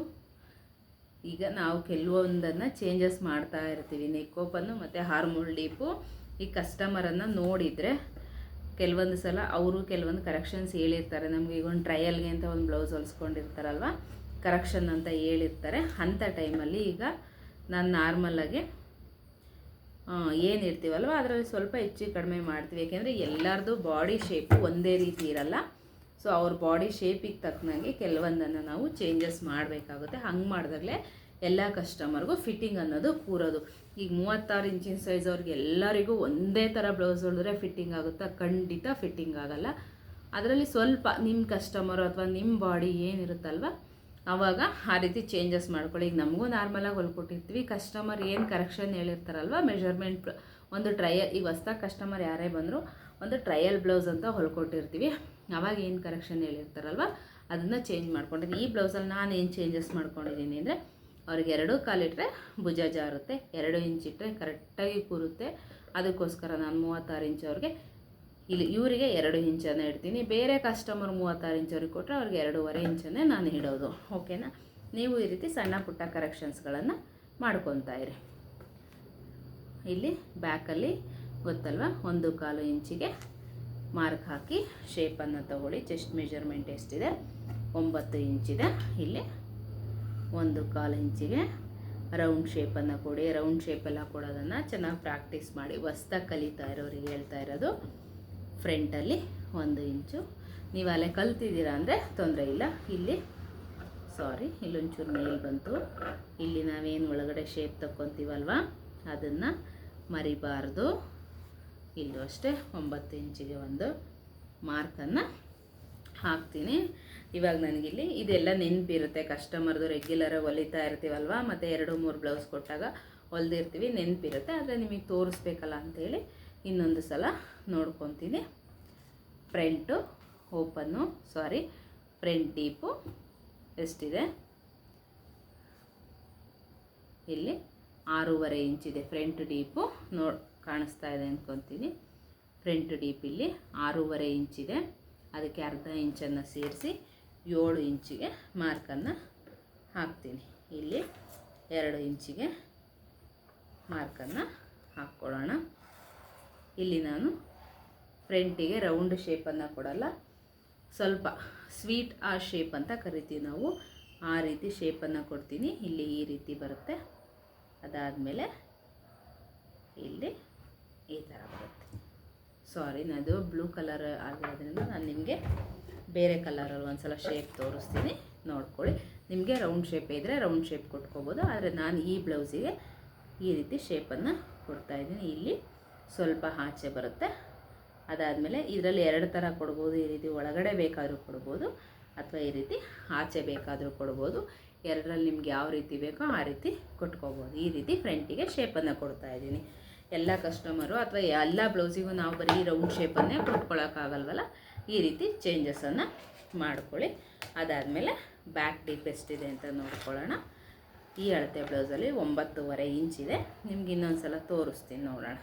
[SPEAKER 1] ಈಗ ನಾವು ಕೆಲವೊಂದನ್ನು ಚೇಂಜಸ್ ಮಾಡ್ತಾ ಇರ್ತೀವಿ. ನೆಕ್ ಓಪನ್ನು ಮತ್ತು ಹಾರ್ಮೋಲ್ ಡೀಪು ಈ ಕಸ್ಟಮರನ್ನು ನೋಡಿದರೆ ಕೆಲವೊಂದು ಸಲ ಅವರು ಕೆಲವೊಂದು ಕರೆಕ್ಷನ್ಸ್ ಹೇಳಿರ್ತಾರೆ. ನಮಗೆ ಈಗ ಒಂದು ಟ್ರಯಲ್ಗೆ ಅಂತ ಒಂದು ಬ್ಲೌಸ್ ಹೊಲಿಸ್ಕೊಂಡಿರ್ತಾರಲ್ವ? ಕರೆಕ್ಷನ್ ಅಂತ ಹೇಳಿರ್ತಾರೆ. ಅಂಥ ಟೈಮಲ್ಲಿ ಈಗ ನಾನು ನಾರ್ಮಲಾಗಿ ಏನಿರ್ತೀವಲ್ವ ಅದರಲ್ಲಿ ಸ್ವಲ್ಪ ಹೆಚ್ಚು ಕಡಿಮೆ ಮಾಡ್ತೀವಿ. ಯಾಕೆಂದರೆ ಎಲ್ಲರದು ಬಾಡಿ ಶೇಪು ಒಂದೇ ರೀತಿ ಇರಲ್ಲ. ಸೊ ಅವ್ರ ಬಾಡಿ ಶೇಪಿಗೆ ತಕ್ಕನಂಗೆ ಕೆಲವೊಂದನ್ನು ನಾವು ಚೇಂಜಸ್ ಮಾಡಬೇಕಾಗುತ್ತೆ. ಹಂಗೆ ಮಾಡಿದಾಗಲೇ ಎಲ್ಲ ಕಸ್ಟಮರ್ಗೂ ಫಿಟ್ಟಿಂಗ್ ಅನ್ನೋದು ಕೂರೋದು. ಈಗ ಮೂವತ್ತಾರು ಇಂಚಿನ ಸೈಜ್ ಅವ್ರಿಗೆ ಎಲ್ಲರಿಗೂ ಒಂದೇ ಥರ ಬ್ಲೌಸ್ ಹೊಲಿದ್ರೆ ಫಿಟ್ಟಿಂಗ್ ಆಗುತ್ತಾ? ಖಂಡಿತ ಫಿಟ್ಟಿಂಗ್ ಆಗಲ್ಲ. ಅದರಲ್ಲಿ ಸ್ವಲ್ಪ ನಿಮ್ಮ ಕಸ್ಟಮರು ಅಥವಾ ನಿಮ್ಮ ಬಾಡಿ ಏನಿರುತ್ತಲ್ವ? ಆವಾಗ ಆ ರೀತಿ ಚೇಂಜಸ್ ಮಾಡ್ಕೊಳ್ಳಿ. ಈಗ ನಮಗೂ ನಾರ್ಮಲಾಗಿ ಹೊಲ್ಕೊಟ್ಟಿರ್ತೀವಿ. ಕಸ್ಟಮರ್ ಏನು ಕರೆಕ್ಷನ್ ಹೇಳಿರ್ತಾರಲ್ವ? ಮೆಷರ್ಮೆಂಟ್ ಒಂದು ಟ್ರಯಲ್ ಈಗ ಹೊಸ್ದಾಗಿ ಕಸ್ಟಮರ್ ಯಾರೇ ಬಂದರೂ ಒಂದು ಟ್ರಯಲ್ ಬ್ಲೌಸ್ ಅಂತ ಹೊಲ್ಕೊಟ್ಟಿರ್ತೀವಿ. ಅವಾಗ ಏನು ಕರೆಕ್ಷನ್ ಹೇಳಿರ್ತಾರಲ್ವ? ಅದನ್ನು ಚೇಂಜ್ ಮಾಡ್ಕೊಂಡಿದ್ದೀನಿ ಈ ಬ್ಲೌಸಲ್ಲಿ ನಾನು ಏನು ಚೇಂಜಸ್ ಮಾಡ್ಕೊಂಡಿದ್ದೀನಿ ಅಂದರೆ ಅವ್ರಿಗೆ ಎರಡು ಕಾಲಿಟ್ಟರೆ ಭುಜ ಜಾರುತ್ತೆ, ಎರಡು ಇಂಚ್ ಇಟ್ಟರೆ ಕರೆಕ್ಟಾಗಿ ಕೂರುತ್ತೆ. ಅದಕ್ಕೋಸ್ಕರ ನಾನು ಮೂವತ್ತಾರು ಇಂಚ್ ಅವ್ರಿಗೆ ಇಲ್ಲಿ ಇವರಿಗೆ ಎರಡು ಇಂಚನ್ನು ಇಡ್ತೀನಿ. ಬೇರೆ ಕಸ್ಟಮರ್ ಮೂವತ್ತಾರು ಇಂಚವ್ರಿಗೆ ಕೊಟ್ಟರೆ ಅವ್ರಿಗೆ ಎರಡೂವರೆ ಇಂಚನ್ನೇ ನಾನು ಇಡೋದು, ಓಕೆನಾ? ನೀವು ಈ ರೀತಿ ಸಣ್ಣ ಪುಟ್ಟ ಕರೆಕ್ಷನ್ಸ್ಗಳನ್ನು ಮಾಡ್ಕೊತಾ ಇರಿ. ಇಲ್ಲಿ ಬ್ಯಾಕಲ್ಲಿ ಗೊತ್ತಲ್ವ? ಒಂದು ಕಾಲು ಇಂಚಿಗೆ ಮಾರ್ಕ್ ಹಾಕಿ ಶೇಪನ್ನು ತಗೊಳ್ಳಿ. ಚೆಸ್ಟ್ ಮೆಜರ್ಮೆಂಟ್ ಎಷ್ಟಿದೆ? ಒಂಬತ್ತು ಇಂಚಿದೆ. ಇಲ್ಲಿ ಒಂದು ಕಾಲು ಇಂಚಿಗೆ ರೌಂಡ್ ಶೇಪನ್ನು ಕೊಡಿ. ರೌಂಡ್ ಶೇಪೆಲ್ಲ ಕೊಡೋದನ್ನು ಚೆನ್ನಾಗಿ ಪ್ರಾಕ್ಟೀಸ್ ಮಾಡಿ. ಹೊಸ್ದಾಗಿ ಕಲಿತಾ ಇರೋರಿಗೆ ಹೇಳ್ತಾ ಇರೋದು ಫ್ರಂಟಲ್ಲಿ ಒಂದು ಇಂಚು. ನೀವು ಅಲ್ಲೇ ಕಲ್ತಿದ್ದೀರಾ ಅಂದರೆ ತೊಂದರೆ ಇಲ್ಲ. ಇಲ್ಲಿ ಸಾರಿ ಇಲ್ಲೊಂಚೂರು ಮೇಲ್ ಬಂತು. ಇಲ್ಲಿ ನಾವೇನು ಒಳಗಡೆ ಶೇಪ್ ತಗೊತೀವಲ್ವ ಅದನ್ನು ಮರಿಬಾರ್ದು. ಇಲ್ಲೂ ಅಷ್ಟೇ ಒಂಬತ್ತು ಇಂಚಿಗೆ ಒಂದು ಮಾರ್ಕನ್ನು ಹಾಕ್ತೀನಿ. ಇವಾಗ ನನಗಿಲ್ಲಿ ಇದೆಲ್ಲ ನೆನಪಿರುತ್ತೆ. ಕಸ್ಟಮರ್ದು ರೆಗ್ಯುಲರ್ ಹೊಲಿತಾ ಇರ್ತೀವಲ್ವ? ಮತ್ತು ಎರಡು, ಮೂರು ಬ್ಲೌಸ್ ಕೊಟ್ಟಾಗ ಹೊಲ್ದಿರ್ತೀವಿ, ನೆನಪಿರುತ್ತೆ. ಆದರೆ ನಿಮಗೆ ತೋರಿಸ್ಬೇಕಲ್ಲ ಅಂಥೇಳಿ ಇನ್ನೊಂದು ಸಲ ನೋಡ್ಕೊತೀನಿ. Front open sorry front deep ಎಷ್ಟಿದೆ? ಇಲ್ಲಿ ಆರೂವರೆ ಇಂಚಿದೆ ಫ್ರಂಟ್ ಡೀಪು ನೋ, ಕಾಣಿಸ್ತಾ ಇದೆ ಅಂದ್ಕೊತೀನಿ ಫ್ರಂಟ್ ಡೀಪ್ ಇಲ್ಲಿ ಆರೂವರೆ ಇಂಚಿದೆ ಅದಕ್ಕೆ ಅರ್ಧ ಇಂಚನ್ನು ಸೇರಿಸಿ ಏಳು ಇಂಚಿಗೆ ಮಾರ್ಕನ್ನು ಹಾಕ್ತೀನಿ. ಇಲ್ಲಿ ಎರಡು ಇಂಚಿಗೆ ಮಾರ್ಕನ್ನು ಹಾಕ್ಕೊಳ್ಳೋಣ. ಇಲ್ಲಿ ನಾನು ಫ್ರಂಟಿಗೆ ರೌಂಡ್ ಶೇಪನ್ನು ಕೊಡಲ್ಲ, ಸ್ವಲ್ಪ ಸ್ವೀಟ್ ಆ ಶೇಪ್ ಅಂತ ಕರಿತೀವಿ ನಾವು. ಆ ರೀತಿ ಶೇಪನ್ನು ಕೊಡ್ತೀನಿ. ಇಲ್ಲಿ ಈ ರೀತಿ ಬರುತ್ತೆ. ಅದಾದಮೇಲೆ ಇಲ್ಲಿ ಈ ಥರ ಬರುತ್ತೆ. ಸಾರಿ ನಾನು ಬ್ಲೂ ಕಲರ್ ಆಗಿರೋದ್ರಿಂದ ನಾನು ನಿಮಗೆ ಬೇರೆ ಕಲರಲ್ಲಿ ಒಂದು ಸಲ ಶೇಪ್ ತೋರಿಸ್ತೀನಿ. ನೋಡ್ಕೊಳ್ಳಿ. ನಿಮಗೆ ರೌಂಡ್ ಶೇಪ್ ಇದ್ದರೆ ರೌಂಡ್ ಶೇಪ್ ಕೊಟ್ಕೋಬೋದು. ಆದರೆ ನಾನು ಈ ಬ್ಲೌಸಿಗೆ ಈ ರೀತಿ ಶೇಪನ್ನು ಕೊಡ್ತಾಯಿದ್ದೀನಿ ಇಲ್ಲಿ ಸ್ವಲ್ಪ ಆಚೆ ಬರುತ್ತೆ. ಅದಾದಮೇಲೆ ಇದರಲ್ಲಿ ಎರಡು ಥರ ಕೊಡ್ಬೋದು. ಈ ರೀತಿ ಒಳಗಡೆ ಬೇಕಾದರೂ ಕೊಡ್ಬೋದು. ಅಥವಾ ಈ ರೀತಿ ಆಚೆ ಬೇಕಾದರೂ ಕೊಡ್ಬೋದು. ಎರಡರಲ್ಲಿ ನಿಮ್ಗೆ ಯಾವ ರೀತಿ ಬೇಕೋ ಆ ರೀತಿ ಕೊಟ್ಕೋಬೋದು. ಈ ರೀತಿ ಫ್ರಂಟಿಗೆ ಶೇಪನ್ನು ಕೊಡ್ತಾ ಇದ್ದೀನಿ. ಎಲ್ಲ ಕಸ್ಟಮರು ಅಥವಾ ಎಲ್ಲ ಬ್ಲೌಸಿಗೂ ನಾವು ಬರೀ ರೌಂಡ್ ಶೇಪನ್ನೇ ಕೊಟ್ಕೊಳ್ಳೋಕ್ಕಾಗಲ್ವಲ್ಲ ಈ ರೀತಿ ಚೇಂಜಸನ್ನು ಮಾಡ್ಕೊಳ್ಳಿ. ಅದಾದಮೇಲೆ ಬ್ಯಾಕ್ ಡೀಪ್ ಎಷ್ಟಿದೆ ಅಂತ ನೋಡ್ಕೊಳ್ಳೋಣ. ಈ ಅಳತೆ ಬ್ಲೌಸಲ್ಲಿ ಒಂಬತ್ತುವರೆ ಇಂಚಿದೆ ನಿಮ್ಗೆ ಇನ್ನೊಂದು ಸಲ ತೋರಿಸ್ತೀನಿ ನೋಡೋಣ.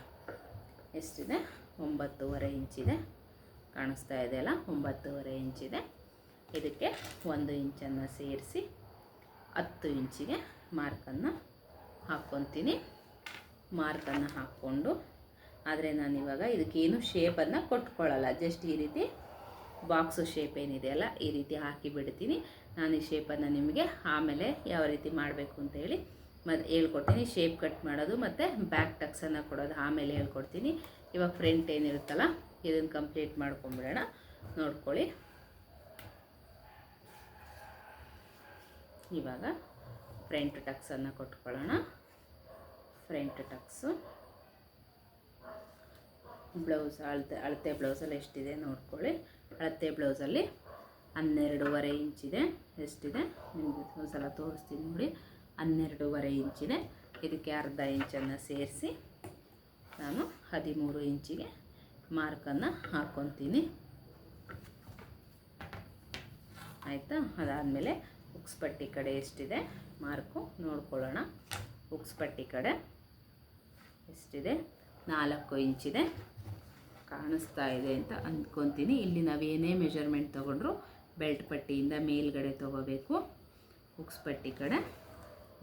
[SPEAKER 1] ಎಷ್ಟಿದೆ? ಒಂಬತ್ತುವರೆ ಇಂಚಿದೆ ಕಾಣಿಸ್ತಾ ಇದೆಯಲ್ಲ ಒಂಬತ್ತುವರೆ ಇಂಚಿದೆ ಇದಕ್ಕೆ ಒಂದು ಇಂಚನ್ನು ಸೇರಿಸಿ ಹತ್ತು ಇಂಚಿಗೆ ಮಾರ್ಕನ್ನು ಹಾಕ್ಕೊತೀನಿ. ಮಾರ್ಕನ್ನು ಹಾಕ್ಕೊಂಡು. ಆದರೆ ನಾನಿವಾಗ ಇದಕ್ಕೇನು ಶೇಪನ್ನು ಕೊಟ್ಕೊಳ್ಳಲ್ಲ. ಜಸ್ಟ್ ಈ ರೀತಿ ಬಾಕ್ಸು ಶೇಪ್ ಏನಿದೆಯಲ್ಲ ಈ ರೀತಿ ಹಾಕಿ ಬಿಡ್ತೀನಿ. ನಾನು ಈ ಶೇಪನ್ನು ನಿಮಗೆ ಆಮೇಲೆ ಯಾವ ರೀತಿ ಮಾಡಬೇಕು ಅಂತ ಹೇಳಿ ಮತ್ತು ಹೇಳ್ಕೊಡ್ತೀನಿ. ಶೇಪ್ ಕಟ್ ಮಾಡೋದು ಮತ್ತು ಬ್ಯಾಕ್ ಟಕ್ಸನ್ನು ಕೊಡೋದು ಆಮೇಲೆ ಹೇಳ್ಕೊಡ್ತೀನಿ. ಇವಾಗ ಫ್ರಂಟ್ ಏನಿರುತ್ತಲ್ಲ, ಇದನ್ನು ಕಂಪ್ಲೀಟ್ ಮಾಡ್ಕೊಂಬಿಡೋಣ. ನೋಡ್ಕೊಳ್ಳಿ. ಇವಾಗ ಫ್ರಂಟ್ ಟಕ್ಸನ್ನು ಕೊಟ್ಕೊಳ್ಳೋಣ. ಫ್ರಂಟ್ ಟಕ್ಸು ಬ್ಲೌಸ್ ಅಳತೆ ಅಳತೆ ಬ್ಲೌಸಲ್ಲಿ ಎಷ್ಟಿದೆ ನೋಡ್ಕೊಳ್ಳಿ. ಅಳತೆ ಬ್ಲೌಸಲ್ಲಿ ಹನ್ನೆರಡೂವರೆ ಇಂಚಿದೆ ಎಷ್ಟಿದೆ? ನಿಮಗೆ ಒಂದು ಸಲ ತೋರಿಸ್ತೀನಿ ನೋಡಿ. ಹನ್ನೆರಡೂವರೆ ಇಂಚಿದೆ ಇದಕ್ಕೆ ಅರ್ಧ ಇಂಚನ್ನು ಸೇರಿಸಿ ನಾನು ಹದಿಮೂರು ಇಂಚಿಗೆ ಮಾರ್ಕನ್ನು ಹಾಕ್ಕೊತೀನಿ ಆಯಿತಾ? ಅದಾದಮೇಲೆ ಉಕ್ಸ್ ಪಟ್ಟಿ ಕಡೆ ಎಷ್ಟಿದೆ? ಮಾರ್ಕು ನೋಡ್ಕೊಳ್ಳೋಣ. ಉಕ್ಸ್ಪಟ್ಟಿ ಕಡೆ ಎಷ್ಟಿದೆ? ನಾಲ್ಕು ಇಂಚಿದೆ. ಕಾಣಿಸ್ತಾ ಇದೆ ಅಂತ ಅಂದ್ಕೊತೀನಿ ಇಲ್ಲಿ ನಾವೇನೇ ಮೆಜರ್ಮೆಂಟ್ ತೊಗೊಂಡ್ರು ಬೆಲ್ಟ್ ಪಟ್ಟಿಯಿಂದ ಮೇಲ್ಗಡೆ ತೊಗೋಬೇಕು. ಹುಕ್ಸ್ ಪಟ್ಟಿ ಕಡೆ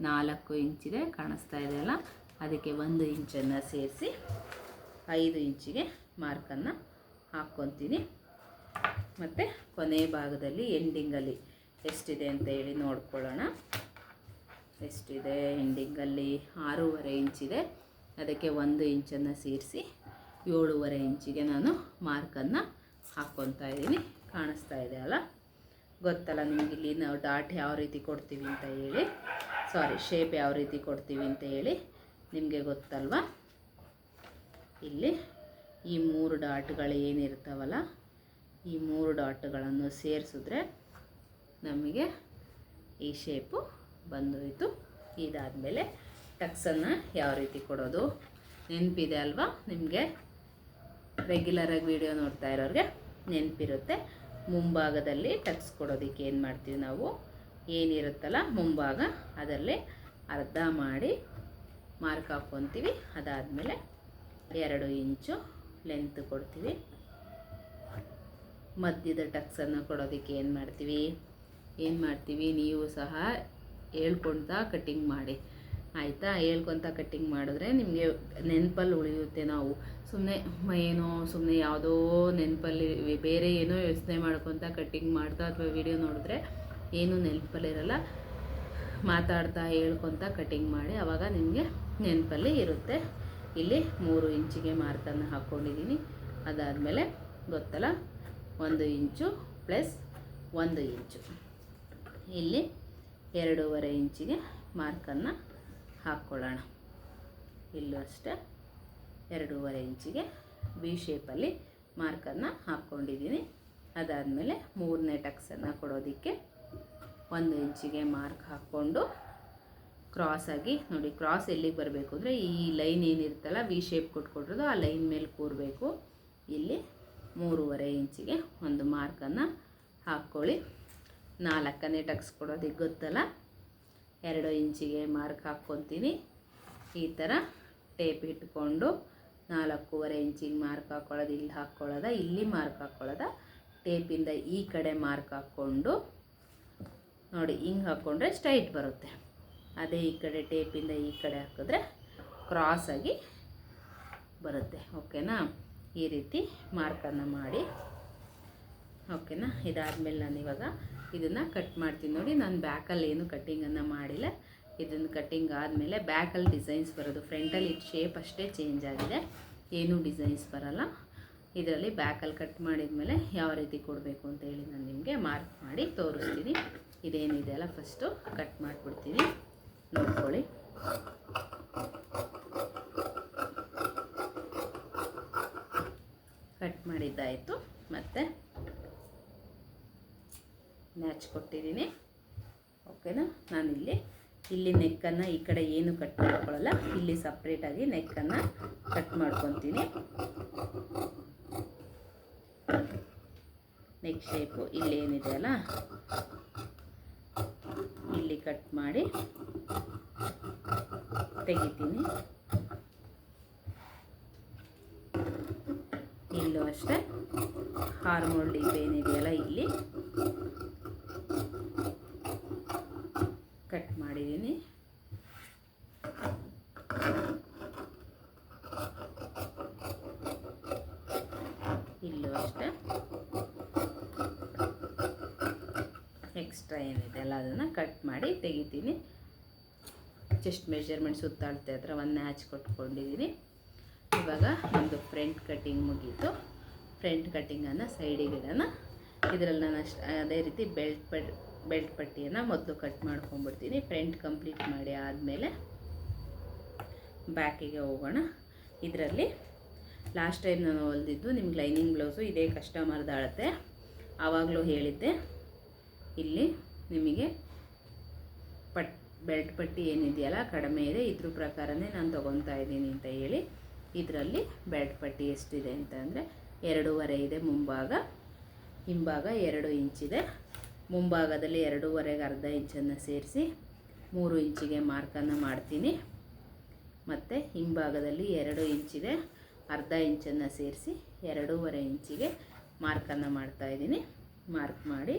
[SPEAKER 1] ನಾಲ್ಕು ಇಂಚಿದೆ ಕಾಣಿಸ್ತಾ ಇದೆಯಲ್ಲ ಅದಕ್ಕೆ ಒಂದು ಇಂಚನ್ನು ಸೇರಿಸಿ ಐದು ಇಂಚಿಗೆ ಮಾರ್ಕನ್ನು ಹಾಕ್ಕೊತೀನಿ. ಮತ್ತು ಕೊನೆ ಭಾಗದಲ್ಲಿ ಎಂಡಿಂಗಲ್ಲಿ ಎಷ್ಟಿದೆ ಅಂತ ಹೇಳಿ ನೋಡ್ಕೊಳ್ಳೋಣ. ಎಷ್ಟಿದೆ? ಎಂಡಿಂಗಲ್ಲಿ ಆರೂವರೆ ಇಂಚಿದೆ ಅದಕ್ಕೆ ಒಂದು ಇಂಚನ್ನು ಸೇರಿಸಿ ಏಳೂವರೆ ಇಂಚಿಗೆ ನಾನು ಮಾರ್ಕನ್ನು ಹಾಕ್ಕೊತಾ ಇದ್ದೀನಿ. ಕಾಣಿಸ್ತಾ ಇದೆ ಅಲ್ಲ? ಗೊತ್ತಲ್ಲ ನಿಮಗೆ ಇಲ್ಲಿ ನಾವು ಡಾಟ್ ಯಾವ ರೀತಿ ಕೊಡ್ತೀವಿ ಅಂತ ಹೇಳಿ. ಸಾರಿ ಶೇಪ್ ಯಾವ ರೀತಿ ಕೊಡ್ತೀವಿ ಅಂತ ಹೇಳಿ ನಿಮಗೆ ಗೊತ್ತಲ್ವ? ಇಲ್ಲಿ ಈ ಮೂರು ಡಾಟ್ಗಳು ಏನಿರ್ತಾವಲ್ಲ, ಈ ಮೂರು ಡಾಟ್ಗಳನ್ನು ಸೇರಿಸಿದ್ರೆ ನಮಗೆ ಈ ಶೇಪು ಬಂದೋಯಿತು. ಇದಾದಮೇಲೆ ಟಕ್ಸನ್ನು ಯಾವ ರೀತಿ ಕೊಡೋದು? ನೆನಪಿದೆ ಅಲ್ವಾ ನಿಮಗೆ? ರೆಗ್ಯುಲರಾಗಿ ವಿಡಿಯೋ ನೋಡ್ತಾ ಇರೋರಿಗೆ ನೆನಪಿರುತ್ತೆ. ಮುಂಭಾಗದಲ್ಲಿ ಟಕ್ಸ್ ಕೊಡೋದಕ್ಕೆ ಏನು ಮಾಡ್ತೀವಿ ನಾವು? ಏನಿರುತ್ತಲ್ಲ ಮುಂಭಾಗ, ಅದರಲ್ಲಿ ಅರ್ಧ ಮಾಡಿ ಮಾರ್ಕ್ ಹಾಕ್ಕೊತೀವಿ ಅದಾದಮೇಲೆ ಎರಡು ಇಂಚು ಲೆಂತ್ ಕೊಡ್ತೀವಿ. ಮಧ್ಯದ ಟಕ್ಸನ್ನು ಕೊಡೋದಕ್ಕೆ ಏನು ಮಾಡ್ತೀವಿ? ಏನು ಮಾಡ್ತೀವಿ? ನೀವು ಸಹ ಹೇಳ್ಕೊಳ್ತಾ ಕಟ್ಟಿಂಗ್ ಮಾಡಿ. ಆಯಿತಾ? ಹೇಳ್ಕೊತ ಕಟ್ಟಿಂಗ್ ಮಾಡಿದ್ರೆ ನಿಮಗೆ ನೆನಪಲ್ಲಿ ಉಳಿಯುತ್ತೆ ನಾವು. ಸುಮ್ಮನೆ ಏನೋ ಸುಮ್ಮನೆ ಯಾವುದೋ ನೆನಪಲ್ಲಿ ಬೇರೆ ಏನೋ ಯೋಚನೆ ಮಾಡ್ಕೊತ ಕಟ್ಟಿಂಗ್ ಮಾಡ್ತಾ ಅಥವಾ ವಿಡಿಯೋ ನೋಡಿದ್ರೆ ಏನೂ ನೆನಪಲ್ಲಿರಲ್ಲ ಮಾತಾಡ್ತಾ ಹೇಳ್ಕೊತ ಕಟ್ಟಿಂಗ್ ಮಾಡಿ ಆವಾಗ ನಿಮಗೆ ನೆನಪಲ್ಲಿ ಇರುತ್ತೆ. ಇಲ್ಲಿ ಮೂರು ಇಂಚಿಗೆ ಮಾರ್ಕನ್ನು ಹಾಕ್ಕೊಂಡಿದ್ದೀನಿ ಅದಾದಮೇಲೆ ಗೊತ್ತಲ್ಲ? ಒಂದು ಇಂಚು ಪ್ಲಸ್ ಒಂದು ಇಂಚು. ಇಲ್ಲಿ ಎರಡೂವರೆ ಇಂಚಿಗೆ ಮಾರ್ಕನ್ನು ಹಾಕ್ಕೊಳ್ಳೋಣ ಇಲ್ಲೂ ಅಷ್ಟೇ, ಎರಡೂವರೆ ಇಂಚಿಗೆ ವಿ ಶೇಪಲ್ಲಿ ಮಾರ್ಕನ್ನು ಹಾಕ್ಕೊಂಡಿದ್ದೀನಿ. ಅದಾದಮೇಲೆ ಮೂರನೇ ಟಕ್ಸನ್ನು ಕೊಡೋದಕ್ಕೆ ಒಂದು ಇಂಚಿಗೆ ಮಾರ್ಕ್ ಹಾಕ್ಕೊಂಡು ಕ್ರಾಸಾಗಿ ನೋಡಿ ಕ್ರಾಸ್ ಎಲ್ಲಿಗೆ ಬರಬೇಕು ಅಂದರೆ ಈ ಲೈನ್ ಏನಿರುತ್ತಲ್ಲ ವಿ ಶೇಪ್ ಕೊಟ್ಕೊಟ್ರದು ಆ ಲೈನ್ ಮೇಲೆ ಕೂರಬೇಕು. ಇಲ್ಲಿ ಮೂರುವರೆ ಇಂಚಿಗೆ ಒಂದು ಮಾರ್ಕನ್ನು ಹಾಕ್ಕೊಳ್ಳಿ. ನಾಲ್ಕನೇ ಟಕ್ಸ್ ಕೊಡೋದಕ್ಕೆ ಗೊತ್ತಲ್ಲ? ಎರಡು ಇಂಚಿಗೆ ಮಾರ್ಕ್ ಹಾಕ್ಕೊತೀನಿ. ಈ ಥರ ಟೇಪ್ ಇಟ್ಕೊಂಡು ನಾಲ್ಕೂವರೆ ಇಂಚಿಗೆ ಮಾರ್ಕ್ ಹಾಕ್ಕೊಳ್ಳೋದು ಇಲ್ಲಿ ಹಾಕ್ಕೊಳ್ಳೋದ ಇಲ್ಲಿ ಮಾರ್ಕ್ ಹಾಕ್ಕೊಳ್ಳೋದ ಟೇಪಿಂದ ಈ ಕಡೆ ಮಾರ್ಕ್ ಹಾಕ್ಕೊಂಡು ನೋಡಿ, ಹಿಂಗೆ ಹಾಕ್ಕೊಂಡ್ರೆ ಸ್ಟ್ರೈಟ್ ಬರುತ್ತೆ. ಅದೇ ಈ ಕಡೆ ಟೇಪಿಂದ ಈ ಕಡೆ ಹಾಕಿದ್ರೆ ಕ್ರಾಸಾಗಿ ಬರುತ್ತೆ. ಓಕೆನಾ? ಈ ರೀತಿ ಮಾರ್ಕನ್ನು ಮಾಡಿ. ಓಕೆನಾ? ಇದಾದಮೇಲೆ ನಾನು ಇವಾಗ ಇದನ್ನು ಕಟ್ ಮಾಡ್ತೀನಿ ನೋಡಿ, ನಾನು ಬ್ಯಾಕಲ್ಲಿ ಏನು ಕಟ್ಟಿಂಗನ್ನು ಮಾಡಿಲ್ಲ. ಇದನ್ನು ಕಟ್ಟಿಂಗ್ ಆದಮೇಲೆ ಬ್ಯಾಕಲ್ಲಿ ಡಿಸೈನ್ಸ್ ಬರೋದು. ಫ್ರಂಟಲ್ಲಿ ಇದು ಶೇಪ್ ಅಷ್ಟೇ ಚೇಂಜ್ ಆಗಿದೆ. ಏನೂ ಡಿಸೈನ್ಸ್ ಬರಲ್ಲ. ಇದರಲ್ಲಿ ಬ್ಯಾಕಲ್ಲಿ ಕಟ್ ಮಾಡಿದ ಮೇಲೆ ಯಾವ ರೀತಿ ಕೊಡಬೇಕು ಅಂತ ಹೇಳಿ ನಾನು ನಿಮಗೆ ಮಾರ್ಕ್ ಮಾಡಿ ತೋರಿಸ್ತೀನಿ. ಇದೇನಿದೆ ಅಲ್ಲ ಫಸ್ಟು ಕಟ್ ಮಾಡಿಬಿಡ್ತೀನಿ. ನೋಡ್ಕೊಳ್ಳಿ. ಕಟ್ ಮಾಡಿದ್ದಾಯಿತು. ಮತ್ತು ಕೊಟ್ಟಿದ್ದೀನಿ ಓಕೆನಾ? ನಾನಿಲ್ಲಿ ಇಲ್ಲಿ ನೆಕ್ಕನ್ನು ಈ ಕಡೆ ಏನು ಕಟ್ ಮಾಡ್ಕೊಳ್ಳಲ್ಲ, ಇಲ್ಲಿ ಸಪ್ರೇಟಾಗಿ ನೆಕ್ಕನ್ನು ಕಟ್ ಮಾಡ್ಕೊತೀನಿ. ನೆಕ್ ಶೇಪು ಇಲ್ಲೇನಿದೆ ಅಲ್ಲ, ಇಲ್ಲಿ ಕಟ್ ಮಾಡಿ ತೆಗಿತೀನಿ. ಇಲ್ಲೂ ಅಷ್ಟೇ ಹಾರ್ಮೋಲ್ ಡಿಪ್ ಏನಿದೆಯಲ್ಲ ಇಲ್ಲಿ ಕಟ್ ಮಾಡಿದ್ದೀನಿ ಇಲ್ಲೂ ಅಷ್ಟೇ. ಎಕ್ಸ್ಟ್ರಾ ಏನಿದೆ ಅಲ್ಲ, ಅದನ್ನು ಕಟ್ ಮಾಡಿ ತೆಗಿತೀನಿ. ಚೆಸ್ಟ್ ಮೆಷರ್ಮೆಂಟ್ ಸುತ್ತಾಡ್ತಾ ಹತ್ರ ಒಂದು ನ್ಯಾಚ್ ಕೊಟ್ಕೊಂಡಿದ್ದೀನಿ ಇವಾಗ ಒಂದು ಫ್ರಂಟ್ ಕಟ್ಟಿಂಗ್ ಮುಗೀತು. ಫ್ರಂಟ್ ಕಟ್ಟಿಂಗನ್ನು ಸೈಡಿಗೆ ಇಡೋಣ. ಇದರಲ್ಲಿ ನಾನು ಅಷ್ಟು, ಅದೇ ರೀತಿ ಬೆಲ್ಟ್ ಪಟ್ ಬೆಲ್ಟ್ ಪಟ್ಟಿಯನ್ನು ಮೊದಲು ಕಟ್ ಮಾಡ್ಕೊಂಡ್ಬಿಡ್ತೀನಿ. ಫ್ರಂಟ್ ಕಂಪ್ಲೀಟ್ ಮಾಡಿ ಆದಮೇಲೆ ಬ್ಯಾಕಿಗೆ ಹೋಗೋಣ. ಇದರಲ್ಲಿ ಲಾಸ್ಟ್ ಟೈಮ್ ನಾನು ಹೊಲ್ದಿದ್ದು ನಿಮ್ಗೆ ಲೈನಿಂಗ್ ಬ್ಲೌಸು ಇದೇ ಕಸ್ಟಮರ್ದು ಅಳತೆ ಆವಾಗಲೂ ಹೇಳಿದ್ದೆ. ಇಲ್ಲಿ ನಿಮಗೆ ಪಟ್, ಬೆಲ್ಟ್ ಪಟ್ಟಿ ಏನಿದೆಯಲ್ಲ ಕಡಿಮೆ ಇದೆ, ಇದ್ರ ಪ್ರಕಾರನೇ ನಾನು ತೊಗೊತಾ ಇದ್ದೀನಿ ಅಂತ ಹೇಳಿ ಇದರಲ್ಲಿ ಬೆಲ್ಟ್ ಪಟ್ಟಿ ಎಷ್ಟಿದೆ ಅಂತ ಅಂದರೆ ಎರಡೂವರೆ ಇದೆ ಮುಂಭಾಗ. ಹಿಂಭಾಗ ಎರಡು ಇಂಚಿದೆ. ಮುಂಭಾಗದಲ್ಲಿ ಎರಡೂವರೆಗೆ ಅರ್ಧ ಇಂಚನ್ನು ಸೇರಿಸಿ ಮೂರು ಇಂಚಿಗೆ ಮಾರ್ಕನ್ನು ಮಾಡ್ತೀನಿ. ಮತ್ತು ಹಿಂಭಾಗದಲ್ಲಿ ಎರಡು ಇಂಚಿದೆ ಅರ್ಧ ಇಂಚನ್ನು ಸೇರಿಸಿ ಎರಡೂವರೆ ಇಂಚಿಗೆ ಮಾರ್ಕನ್ನು ಮಾಡ್ತಾಯಿದ್ದೀನಿ ಮಾರ್ಕ್ ಮಾಡಿ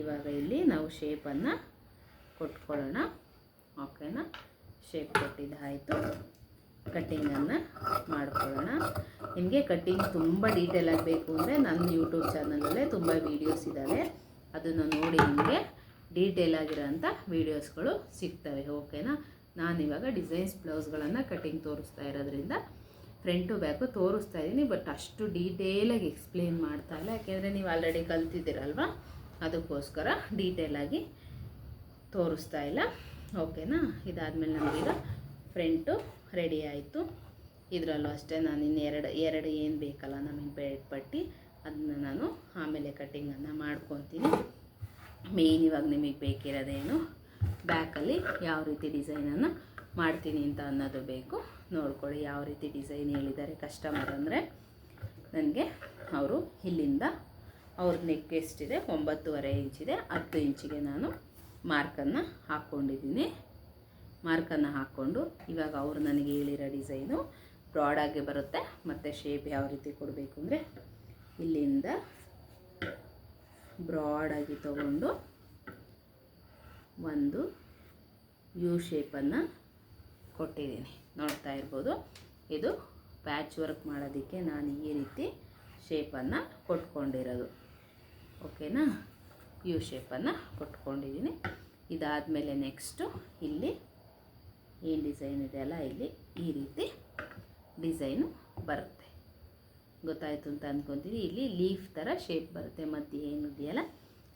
[SPEAKER 1] ಇವಾಗ ಇಲ್ಲಿ ನಾವು ಶೇಪನ್ನು ಕೊಟ್ಕೊಳ್ಳೋಣ. ಓಕೆನಾ? ಶೇಪ್ ಕೊಟ್ಟಿದ್ದಾಯಿತು. ಕಟ್ಟಿಂಗನ್ನು ಮಾಡ್ಕೊಳ್ಳೋಣ. ನಿಮಗೆ ಕಟ್ಟಿಂಗ್ ತುಂಬ ಡೀಟೇಲ್ ಆಗಬೇಕು ಅಂದರೆ ನನ್ನ ಯೂಟ್ಯೂಬ್ ಚಾನಲಲ್ಲೇ ತುಂಬ ವೀಡಿಯೋಸ್ ಇದ್ದಾವೆ. ಅದನ್ನು ನೋಡಿ ನಿಮಗೆ ಡೀಟೇಲ್ ಆಗಿರೋಂಥ ವೀಡಿಯೋಸ್ಗಳು ಸಿಗ್ತವೆ ಓಕೆನಾ ನಾನಿವಾಗ ಡಿಸೈನ್ಸ್ ಬ್ಲೌಸ್ಗಳನ್ನು ಕಟಿಂಗ್ ತೋರಿಸ್ತಾ ಇರೋದ್ರಿಂದ ಫ್ರಂಟು ಬ್ಯಾಕು ತೋರಿಸ್ತಾ ಇದ್ದೀನಿ ಬಟ್ ಅಷ್ಟು ಡೀಟೇಲಾಗಿ ಎಕ್ಸ್ಪ್ಲೇನ್ ಮಾಡ್ತಾ ಇಲ್ಲ. ಯಾಕೆಂದರೆ ನೀವು ಆಲ್ರೆಡಿ ಕಲ್ತಿದ್ದೀರಲ್ವ? ಅದಕ್ಕೋಸ್ಕರ ಡೀಟೇಲಾಗಿ ತೋರಿಸ್ತಾ ಇಲ್ಲ ಓಕೆನಾ ಇದಾದಮೇಲೆ ನಮಗೀಗ ಫ್ರಂಟು ರೆಡಿ ಆಯಿತು. ಇದರಲ್ಲೂ ಅಷ್ಟೇ ನಾನು ಇನ್ನು ಎರಡು ಎರಡು ಏನು ಬೇಕಲ್ಲ ನಮಗೆ ಬೆಲ್ಟ್ ಪಟ್ಟಿ. ಅದನ್ನ ನಾನು ಆಮೇಲೆ ಕಟ್ಟಿಂಗನ್ನು ಮಾಡ್ಕೊತೀನಿ. ಮೇಯ್ನ್ ಇವಾಗ ನಿಮಗೆ ಬೇಕಿರೋದೇನು ಬ್ಯಾಕಲ್ಲಿ ಯಾವ ರೀತಿ ಡಿಸೈನನ್ನು ಮಾಡ್ತೀನಿ ಅಂತ ಅನ್ನೋದು ಬೇಕು. ನೋಡ್ಕೊಳ್ಳಿ ಯಾವ ರೀತಿ ಡಿಸೈನ್ ಹೇಳಿದ್ದಾರೆ ಕಸ್ಟಮರ್ ಅಂದರೆ. ನನಗೆ ಅವರು ಇಲ್ಲಿಂದ ಅವ್ರ ನೆಕ್ ಎಷ್ಟಿದೆ, ಒಂಬತ್ತುವರೆ ಇಂಚಿದೆ ಹತ್ತು ಇಂಚಿಗೆ ನಾನು ಮಾರ್ಕನ್ನು ಹಾಕ್ಕೊಂಡಿದ್ದೀನಿ. ಮಾರ್ಕನ್ನು ಹಾಕ್ಕೊಂಡು ಇವಾಗ ಅವರು ನನಗೆ ಹೇಳಿರೋ ಡಿಸೈನು ಬ್ರಾಡಾಗಿ ಬರುತ್ತೆ, ಮತ್ತು ಶೇಪ್ ಯಾವ ರೀತಿ ಕೊಡಬೇಕು ಅಂದರೆ ಇಲ್ಲಿಂದ ಬ್ರಾಡಾಗಿ ತಗೊಂಡು ಒಂದು ಯು ಶೇಪನ್ನು ಕೊಟ್ಟಿದ್ದೀನಿ. ನೋಡ್ತಾ ಇರ್ಬೋದು. ಇದು ಪ್ಯಾಚ್ ವರ್ಕ್ ಮಾಡೋದಕ್ಕೆ ನಾನು ಈ ರೀತಿ ಶೇಪನ್ನು ಕೊಟ್ಕೊಂಡಿರೋದು. ಓಕೆನಾ ಯು ಶೇಪನ್ನು ಕೊಟ್ಕೊಂಡಿದ್ದೀನಿ. ಇದಾದಮೇಲೆ ನೆಕ್ಸ್ಟು ಇಲ್ಲಿ ಏನು ಡಿಸೈನ್ ಇದೆಯಲ್ಲ? ಇಲ್ಲಿ ಈ ರೀತಿ ಡಿಸೈನು ಬರುತ್ತೆ. ಗೊತ್ತಾಯಿತು ಅಂತ ಅಂದ್ಕೊತೀನಿ ಇಲ್ಲಿ ಲೀಫ್ ಥರ ಶೇಪ್ ಬರುತ್ತೆ. ಮತ್ತು ಏನಿದೆಯಲ್ಲ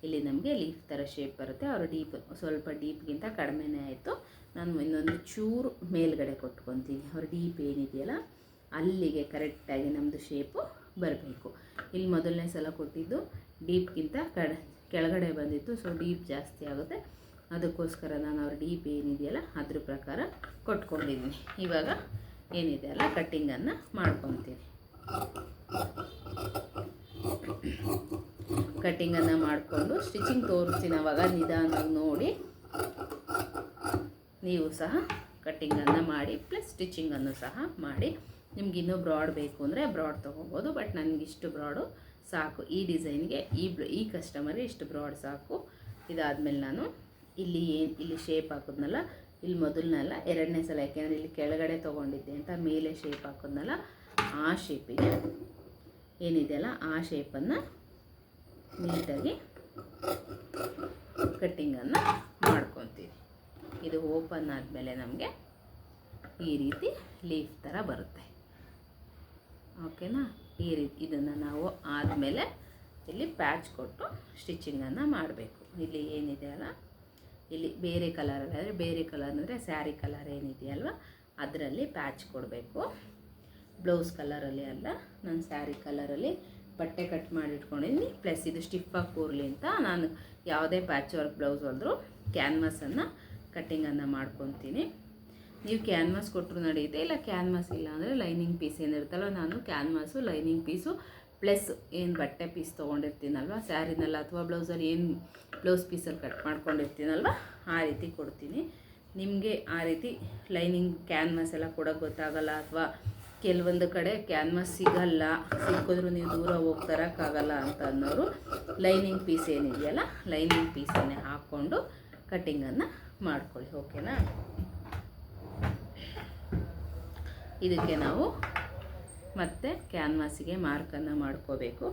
[SPEAKER 1] ಇಲ್ಲಿ ನಮಗೆ ಲೀಫ್ ಥರ ಶೇಪ್ ಬರುತ್ತೆ. ಅವರು ಡೀಪ್ ಸ್ವಲ್ಪ ಡೀಪ್ಗಿಂತ ಕಡಿಮೆನೇ ಆಯಿತು. ನಾನು ಇನ್ನೊಂದು ಚೂರು ಮೇಲ್ಗಡೆ ಕೊಟ್ಕೊತೀನಿ. ಅವ್ರ ಡೀಪ್ ಏನಿದೆಯಲ್ಲ ಅಲ್ಲಿಗೆ ಕರೆಕ್ಟಾಗಿ ನಮ್ಮದು ಶೇಪು ಬರಬೇಕು. ಇಲ್ಲಿ ಮೊದಲನೇ ಸಲ ಕೊಟ್ಟಿದ್ದು ಡೀಪ್ಗಿಂತ ಕಡ, ಕೆಳಗಡೆ ಬಂದಿತ್ತು. ಸೊ ಡೀಪ್ ಜಾಸ್ತಿ ಆಗುತ್ತೆ. ಅದಕ್ಕೋಸ್ಕರ ನಾನು ಅವ್ರ ಡೀಪ್ ಏನಿದೆಯಲ್ಲ ಅದ್ರ ಪ್ರಕಾರ ಕೊಟ್ಕೊಂಡಿದ್ದೀನಿ ಇವಾಗ ಏನಿದೆಯಲ್ಲ ಕಟ್ಟಿಂಗನ್ನು ಮಾಡ್ಕೊತೀನಿ. ಕಟ್ಟಿಂಗನ್ನು ಮಾಡಿಕೊಂಡು ಸ್ಟಿಚಿಂಗ್ ತೋರಿಸ್ತೀನಿ ಅವಾಗ ನಿಧಾನ ನೋಡಿ. ನೀವು ಸಹ ಕಟ್ಟಿಂಗನ್ನು ಮಾಡಿ ಪ್ಲಸ್ ಸ್ಟಿಚಿಂಗನ್ನು ಸಹ ಮಾಡಿ. ನಿಮ್ಗೆ ಇನ್ನೂ ಬ್ರಾಡ್ ಬೇಕು ಅಂದರೆ ಬ್ರಾಡ್ ತೊಗೋಬೋದು ಬಟ್ ನನಗಿಷ್ಟು ಬ್ರಾಡು ಸಾಕು. ಈ ಡಿಸೈನ್ಗೆ ಈ ಈ ಕಸ್ಟಮರ್ಗೆ ಇಷ್ಟು ಬ್ರಾಡ್ ಸಾಕು. ಇದಾದಮೇಲೆ ನಾನು ಇಲ್ಲಿ ಏನು ಇಲ್ಲಿ ಶೇಪ್ ಹಾಕಿದ್ನಲ್ಲ, ಇಲ್ಲಿ ಮೊದಲನೆಲ್ಲ ಎರಡನೇ ಸಲ, ಯಾಕೆಂದರೆ ಇಲ್ಲಿ ಕೆಳಗಡೆ ತೊಗೊಂಡಿದ್ದೆ ಅಂತ ಮೇಲೆ ಶೇಪ್ ಹಾಕಿದ್ನಲ್ಲ ಆ ಶೇಪಿಗೆ ಏನಿದೆಯಲ್ಲ ಆ ಶೇಪನ್ನು ನೀಟಾಗಿ ಕಟ್ಟಿಂಗನ್ನು ಮಾಡ್ಕೊತೀವಿ. ಇದು ಓಪನ್ ಆದಮೇಲೆ ನಮಗೆ ಈ ರೀತಿ ಲೀಫ್ ಥರ ಬರುತ್ತೆ. ಓಕೆನಾ ಈ ರೀತಿ ಇದನ್ನು ನಾವು ಆದಮೇಲೆ ಇಲ್ಲಿ ಪ್ಯಾಚ್ ಕೊಟ್ಟು ಸ್ಟಿಚಿಂಗನ್ನು ಮಾಡಬೇಕು. ಇಲ್ಲಿ ಏನಿದೆ ಅಲ್ಲ? ಇಲ್ಲಿ ಬೇರೆ ಕಲರಲ್ಲಿ ಅಂದರೆ ಬೇರೆ ಕಲರ್ ಅಂದರೆ ಸ್ಯಾರಿ ಕಲರ್ ಏನಿದೆಯಲ್ವ? ಅದರಲ್ಲಿ ಪ್ಯಾಚ್ ಕೊಡಬೇಕು. ಬ್ಲೌಸ್ ಕಲರಲ್ಲಿ ಅಲ್ಲ, ನಾನು ಸ್ಯಾರಿ ಕಲರಲ್ಲಿ ಬಟ್ಟೆ ಕಟ್ ಮಾಡಿ ಇಟ್ಕೊಂಡಿದ್ದೀನಿ ಪ್ಲಸ್ ಇದು ಸ್ಟಿಫಾಗಿ ಕೂರಲಿ ಅಂತ ನಾನು ಯಾವುದೇ ಪ್ಯಾಚ್ ವರ್ಕ್ ಬ್ಲೌಸ್ ಹೊಲಿದ್ರು ಕ್ಯಾನ್ವಸನ್ನು ಕಟ್ಟಿಂಗನ್ನು ಮಾಡ್ಕೊತೀನಿ. ನೀವು ಕ್ಯಾನ್ವಾಸ್ ಕೊಟ್ಟರು ನಡೆಯುತ್ತೆ ಇಲ್ಲ ಕ್ಯಾನ್ವಾಸ್ ಇಲ್ಲ ಅಂದರೆ ಲೈನಿಂಗ್ ಪೀಸ್ ಏನಿರುತ್ತಲ್ಲ ನಾನು ಕ್ಯಾನ್ವಾಸು ಲೈನಿಂಗ್ ಪೀಸು ಪ್ಲಸ್ ಏನು ಬಟ್ಟೆ ಪೀಸ್ ತೊಗೊಂಡಿರ್ತೀನಲ್ವ, ಸ್ಯಾರಿನಲ್ಲಿ ಅಥವಾ ಬ್ಲೌಸಲ್ಲಿ ಏನು ಬ್ಲೌಸ್ ಪೀಸಲ್ಲಿ ಕಟ್ ಮಾಡ್ಕೊಂಡಿರ್ತೀನಲ್ವ, ಆ ರೀತಿ ಕೊಡ್ತೀನಿ. ನಿಮಗೆ ಆ ರೀತಿ ಲೈನಿಂಗ್ ಕ್ಯಾನ್ವಾಸ್ ಎಲ್ಲ ಕೊಡೋಕ್ಕೆ ಗೊತ್ತಾಗಲ್ಲ ಅಥವಾ ಕೆಲವೊಂದು ಕಡೆ ಕ್ಯಾನ್ವಾಸ್ ಸಿಗಲ್ಲ, ಸಿಕ್ಕಿದ್ರು ನೀವು ದೂರ ಹೋಗಿ ತರೋಕ್ಕಾಗಲ್ಲ ಅಂತ ಅನ್ನೋರು ಲೈನಿಂಗ್ ಪೀಸ್ ಏನಿದೆಯಲ್ಲ ಲೈನಿಂಗ್ ಪೀಸನ್ನೇ ಹಾಕ್ಕೊಂಡು ಕಟ್ಟಿಂಗನ್ನು ಮಾಡ್ಕೊಳ್ಳಿ ಓಕೆನಾ ಇದಕ್ಕೆ ನಾವು ಮತ್ತೆ ಕ್ಯಾನ್ವಾಸಿಗೆ ಮಾರ್ಕನ್ನು ಮಾಡ್ಕೋಬೇಕು.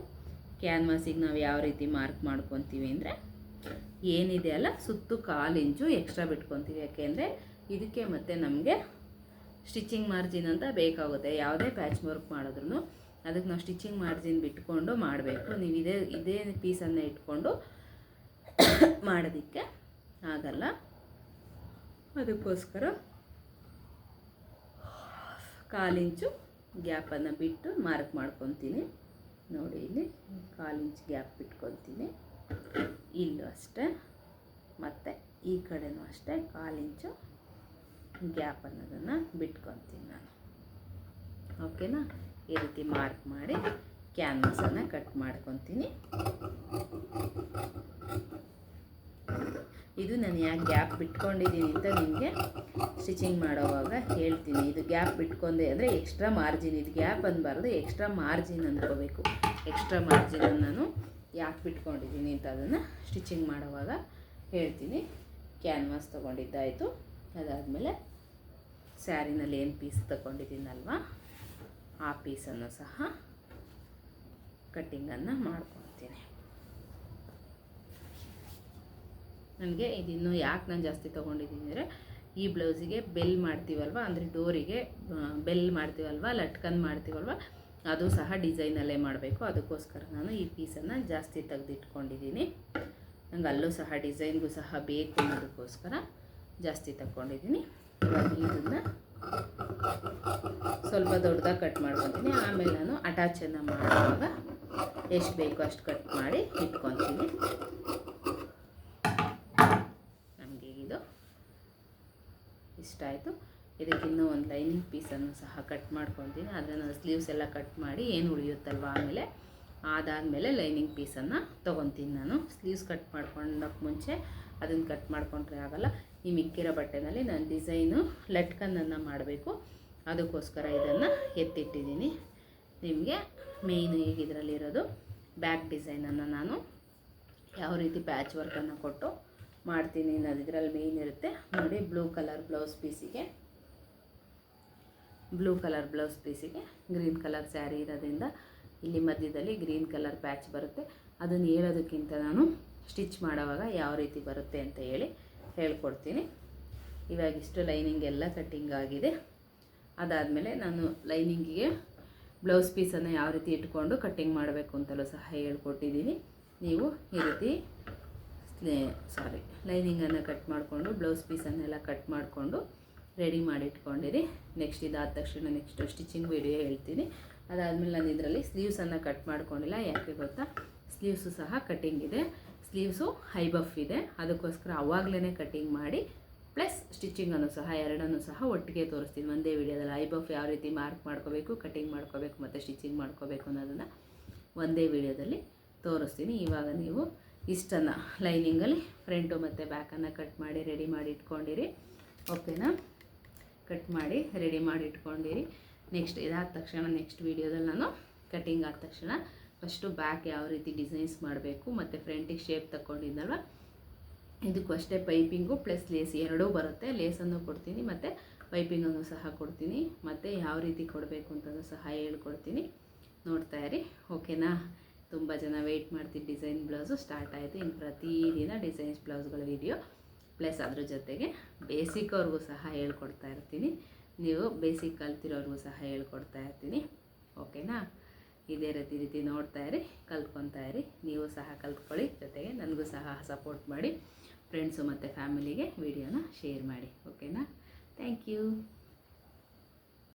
[SPEAKER 1] ಕ್ಯಾನ್ವಾಸಿಗೆ ನಾವು ಯಾವ ರೀತಿ ಮಾರ್ಕ್ ಮಾಡ್ಕೊತೀವಿ ಅಂದರೆ ಏನಿದೆ ಅಲ್ಲ, ಸುತ್ತು ಕಾಲು ಇಂಚು ಎಕ್ಸ್ಟ್ರಾ ಬಿಟ್ಕೊತೀವಿ. ಯಾಕೆಂದರೆ ಇದಕ್ಕೆ ಮತ್ತೆ ನಮಗೆ ಸ್ಟಿಚಿಂಗ್ ಮಾರ್ಜಿನ್ ಅಂತ ಬೇಕಾಗುತ್ತೆ. ಯಾವುದೇ ಪ್ಯಾಚ್ ವರ್ಕ್ ಮಾಡಿದ್ರು ಅದಕ್ಕೆ ನಾವು ಸ್ಟಿಚಿಂಗ್ ಮಾರ್ಜಿನ್ ಬಿಟ್ಕೊಂಡು ಮಾಡಬೇಕು. ನೀವು ಇದೇ ಇದೇ ಪೀಸನ್ನು ಇಟ್ಕೊಂಡು ಮಾಡೋದಕ್ಕೆ ಆಗಲ್ಲ. ಅದಕ್ಕೋಸ್ಕರ ಕಾಲಿಂಚು ಗ್ಯಾಪನ್ನು ಬಿಟ್ಟು ಮಾರ್ಕ್ ಮಾಡ್ಕೊತೀನಿ. ನೋಡಿ ಇಲ್ಲಿ ಕಾಲಿಂಚ್ ಗ್ಯಾಪ್ ಬಿಟ್ಕೊತೀನಿ. ಇಲ್ಲೂ ಅಷ್ಟೇ. ಮತ್ತು ಈ ಕಡೆನೂ ಅಷ್ಟೇ ಕಾಲಿಂಚು ಗ್ಯಾಪ್ ಅನ್ನೋದನ್ನು ಬಿಟ್ಕೊತೀನಿ ನಾನು. ಓಕೆನಾ? ಈ ರೀತಿ ಮಾರ್ಕ್ ಮಾಡಿ ಕ್ಯಾನ್ವಸನ್ನು ಕಟ್ ಮಾಡ್ಕೊತೀನಿ. ಇದು ನಾನು ಯಾಕೆ ಗ್ಯಾಪ್ ಬಿಟ್ಕೊಂಡಿದ್ದೀನಿ ಅಂತ ನಿಮಗೆ ಸ್ಟಿಚಿಂಗ್ ಮಾಡೋವಾಗ ಹೇಳ್ತೀನಿ. ಇದು ಗ್ಯಾಪ್ ಬಿಟ್ಕೊಂಡೆ ಅಂದರೆ ಎಕ್ಸ್ಟ್ರಾ ಮಾರ್ಜಿನ್ ಇದು ಗ್ಯಾಪ್ ಅನ್ನಬಾರ್ದು ಎಕ್ಸ್ಟ್ರಾ ಮಾರ್ಜಿನ್ ಅಂದ್ಕೋಬೇಕು. ಎಕ್ಸ್ಟ್ರಾ ಮಾರ್ಜಿನನ್ನು ನಾನು ಯಾಕೆ ಬಿಟ್ಕೊಂಡಿದ್ದೀನಿ ಅಂತ ಅದನ್ನು ಸ್ಟಿಚಿಂಗ್ ಮಾಡೋವಾಗ ಹೇಳ್ತೀನಿ. ಕ್ಯಾನ್ವಾಸ್ ತೊಗೊಂಡಿದ್ದಾಯಿತು. ಅದಾದಮೇಲೆ ಸ್ಯಾರಿನಲ್ಲಿ ಏನು ಪೀಸ್ ತಗೊಂಡಿದ್ದೀನಲ್ವ? ಆ ಪೀಸನ್ನು ಸಹ ಕಟ್ಟಿಂಗನ್ನು ಮಾಡ್ಕೊತೀನಿ ನನಗೆ ಇದಿನ್ನೂ ಯಾಕೆ ನಾನು ಜಾಸ್ತಿ ತೊಗೊಂಡಿದ್ದೀನಿ ಅಂದರೆ, ಈ ಬ್ಲೌಸಿಗೆ ಬೆಲ್ ಮಾಡ್ತೀವಲ್ವ? ಅಂದರೆ ಡೋರಿಗೆ ಬೆಲ್ ಮಾಡ್ತೀವಲ್ವ? ಲಟ್ಕನ್ ಮಾಡ್ತೀವಲ್ವ? ಅದು ಸಹ ಡಿಸೈನಲ್ಲೇ ಮಾಡಬೇಕು. ಅದಕ್ಕೋಸ್ಕರ ನಾನು ಈ ಪೀಸನ್ನು ಜಾಸ್ತಿ ತೆಗೆದಿಟ್ಕೊಂಡಿದ್ದೀನಿ. ನಂಗೆ ಅಲ್ಲೂ ಸಹ ಡಿಸೈನ್ಗೂ ಸಹ ಬೇಕು ಅನ್ನೋದಕ್ಕೋಸ್ಕರ ಜಾಸ್ತಿ ತಗೊಂಡಿದ್ದೀನಿ. ಇದನ್ನು ಸ್ವಲ್ಪ ದೊಡ್ಡದಾಗಿ ಕಟ್ ಮಾಡ್ಕೊತೀನಿ. ಆಮೇಲೆ ನಾನು ಅಟ್ಯಾಚನ್ನು ಮಾಡುವಾಗ ಎಷ್ಟು ಬೇಕೋ ಅಷ್ಟು ಕಟ್ ಮಾಡಿ ಇಟ್ಕೊತೀನಿ. ನಮಗೆ ಇದು ಇಷ್ಟ ಆಯಿತು. ಇದಕ್ಕೆ ಇನ್ನೂ ಒಂದು ಲೈನಿಂಗ್ ಪೀಸನ್ನು ಸಹ ಕಟ್ ಮಾಡ್ಕೊತೀನಿ. ಅದನ್ನು ಸ್ಲೀವ್ಸ್ ಎಲ್ಲ ಕಟ್ ಮಾಡಿ ಏನು ಉಳಿಯುತ್ತಲ್ವ ಆಮೇಲೆ ಅದಾದಮೇಲೆ ಲೈನಿಂಗ್ ಪೀಸನ್ನು ತೊಗೊತೀನಿ ನಾನು. ಸ್ಲೀವ್ಸ್ ಕಟ್ ಮಾಡ್ಕೊಂಡಕ್ಕೆ ಮುಂಚೆ ಅದನ್ನು ಕಟ್ ಮಾಡ್ಕೊಂಡ್ರೆ ಆಗಲ್ಲ. ಈ ಮಿಕ್ಕಿರೋ ಬಟ್ಟೆನಲ್ಲಿ ನಾನು ಡಿಸೈನು ಲಟ್ಕನನ್ನು ಮಾಡಬೇಕು. ಅದಕ್ಕೋಸ್ಕರ ಇದನ್ನು ಎತ್ತಿಟ್ಟಿದ್ದೀನಿ. ನಿಮಗೆ ಮೇಯ್ನು ಈಗ ಇದರಲ್ಲಿರೋದು ಬ್ಯಾಕ್ ಡಿಸೈನನ್ನು ನಾನು ಯಾವ ರೀತಿ ಪ್ಯಾಚ್ ವರ್ಕನ್ನು ಕೊಟ್ಟು ಮಾಡ್ತೀನಿ ಅನ್ನೋದು ಇದರಲ್ಲಿ ಮೇಯ್ನ್ ಇರುತ್ತೆ. ನೋಡಿ, ಬ್ಲೂ ಕಲರ್ ಬ್ಲೌಸ್ ಪೀಸಿಗೆ, ಬ್ಲೂ ಕಲರ್ ಬ್ಲೌಸ್ ಪೀಸಿಗೆ ಗ್ರೀನ್ ಕಲರ್ ಸ್ಯಾರಿ ಇರೋದ್ರಿಂದ ಇಲ್ಲಿ ಮಧ್ಯದಲ್ಲಿ ಗ್ರೀನ್ ಕಲರ್ ಪ್ಯಾಚ್ ಬರುತ್ತೆ. ಅದನ್ನು ಹೇಳೋದಕ್ಕಿಂತ ನಾನು ಸ್ಟಿಚ್ ಮಾಡೋವಾಗ ಯಾವ ರೀತಿ ಬರುತ್ತೆ ಅಂತ ಹೇಳಿ ಹೇಳ್ಕೊಡ್ತೀನಿ. ಇವಾಗ ಇಷ್ಟು ಲೈನಿಂಗ್ ಎಲ್ಲ ಕಟ್ಟಿಂಗ್ ಆಗಿದೆ. ಅದಾದಮೇಲೆ ನಾನು ಲೈನಿಂಗಿಗೆ ಬ್ಲೌಸ್ ಪೀಸನ್ನು ಯಾವ ರೀತಿ ಇಟ್ಕೊಂಡು ಕಟ್ಟಿಂಗ್ ಮಾಡಬೇಕು ಅಂತಲೂ ಸಹ ಹೇಳ್ಕೊಟ್ಟಿದ್ದೀನಿ. ನೀವು ಈ ರೀತಿ ಸಾರಿ ಲೈನಿಂಗನ್ನು ಕಟ್ ಮಾಡಿಕೊಂಡು, ಬ್ಲೌಸ್ ಪೀಸನ್ನೆಲ್ಲ ಕಟ್ ಮಾಡಿಕೊಂಡು ರೆಡಿ ಮಾಡಿ ಇಟ್ಕೊಂಡಿರಿ. ನೆಕ್ಸ್ಟ್ ಇದಾದ ತಕ್ಷಣ ನೆಕ್ಸ್ಟ್ ಸ್ಟಿಚಿಂಗ್ ವಿಡಿಯೋ ಹೇಳ್ತೀನಿ. ಅದಾದಮೇಲೆ ನಾನು ಇದರಲ್ಲಿ ಸ್ಲೀವ್ಸನ್ನು ಕಟ್ ಮಾಡ್ಕೊಂಡಿಲ್ಲ. ಯಾಕೆ ಗೊತ್ತಾ? ಸ್ಲೀವ್ಸು ಸಹ ಕಟ್ಟಿಂಗ್ ಇದೆ. ಸ್ಲೀವ್ಸು ಹೈ ಬಫ್ ಇದೆ. ಅದಕ್ಕೋಸ್ಕರ ಅವಾಗಲೇ ಕಟ್ಟಿಂಗ್ ಮಾಡಿ ಪ್ಲಸ್ ಸ್ಟಿಚಿಂಗನ್ನು ಸಹ, ಎರಡನ್ನು ಸಹ ಒಟ್ಟಿಗೆ ತೋರಿಸ್ತೀನಿ. ಒಂದೇ ವಿಡಿಯೋದಲ್ಲಿ ಐ ಬಫ್ ಯಾವ ರೀತಿ ಮಾರ್ಕ್ ಮಾಡ್ಕೋಬೇಕು ಕಟಿಂಗ್ ಮಾಡ್ಕೋಬೇಕು ಮತ್ತು ಸ್ಟಿಚಿಂಗ್ ಮಾಡ್ಕೋಬೇಕು ಅನ್ನೋದನ್ನು ಒಂದೇ ವಿಡಿಯೋದಲ್ಲಿ ತೋರಿಸ್ತೀನಿ. ಇವಾಗ ನೀವು ಇಷ್ಟನ್ನು ಲೈನಿಂಗಲ್ಲಿ ಫ್ರಂಟು ಮತ್ತು ಬ್ಯಾಕನ್ನು ಕಟ್ ಮಾಡಿ ರೆಡಿ ಮಾಡಿ ಇಟ್ಕೊಂಡಿರಿ. ಓಕೆನಾ ಕಟ್ ಮಾಡಿ ರೆಡಿ ಮಾಡಿ ಇಟ್ಕೊಂಡಿರಿ. ನೆಕ್ಸ್ಟ್ ಇದಾದ ತಕ್ಷಣ ನೆಕ್ಸ್ಟ್ ವೀಡಿಯೋದಲ್ಲಿ ನಾನು ಕಟ್ಟಿಂಗ್ ಆದ ತಕ್ಷಣ ಫಸ್ಟು ಬ್ಯಾಕ್ ಯಾವ ರೀತಿ ಡಿಸೈನ್ಸ್ ಮಾಡಬೇಕು ಮತ್ತು ಫ್ರಂಟಿಗೆ ಶೇಪ್ ತಗೊಂಡಿದ್ದಲ್ವ ಇದಕ್ಕೂ ಅಷ್ಟೇ ಪೈಪಿಂಗು ಪ್ಲಸ್ ಲೇಸ್ ಎರಡೂ ಬರುತ್ತೆ. ಲೇಸನ್ನು ಕೊಡ್ತೀನಿ ಮತ್ತು ಪೈಪಿಂಗನ್ನು ಸಹ ಕೊಡ್ತೀನಿ. ಮತ್ತು ಯಾವ ರೀತಿ ಕೊಡಬೇಕು ಅಂತಲೂ ಸಹ ಹೇಳ್ಕೊಡ್ತೀನಿ. ನೋಡ್ತಾ ಇರಿ. ಓಕೆನಾ? ತುಂಬ ಜನ ವೆಯ್ಟ್ ಮಾಡ್ತೀವಿ ಡಿಸೈನ್ ಬ್ಲೌಸು ಸ್ಟಾರ್ಟ್ ಆಯಿತು. ಇನ್ನು ಪ್ರತಿದಿನ ಡಿಸೈನ್ಸ್ ಬ್ಲೌಸ್ಗಳ ವಿಡಿಯೋ ಪ್ಲಸ್ ಅದ್ರ ಜೊತೆಗೆ ಬೇಸಿಕ್ ಅವ್ರಿಗೂ ಸಹ ಹೇಳ್ಕೊಡ್ತಾ ಇರ್ತೀನಿ. ನೀವು ಬೇಸಿಕ್ ಕಲ್ತಿರೋರಿಗೂ ಸಹ ಹೇಳ್ಕೊಡ್ತಾ ಇರ್ತೀನಿ. ಓಕೆನಾ? ಇದೇ ರೀತಿ ರೀತಿ ನೋಡ್ತಾ ಇರಿ, ಕಲ್ತ್ಕೊತಾ ಇರಿ. ನೀವು ಸಹ ಕಲ್ತ್ಕೊಳ್ಳಿ. ಜೊತೆಗೆ ನನಗೂ ಸಹ ಸಪೋರ್ಟ್ ಮಾಡಿ ಫ್ರೆಂಡ್ಸು ಮತ್ತು ಫ್ಯಾಮಿಲಿಗೆ ವಿಡಿಯೋನ ಶೇರ್ ಮಾಡಿ. ಓಕೆನಾ ಥ್ಯಾಂಕ್ ಯು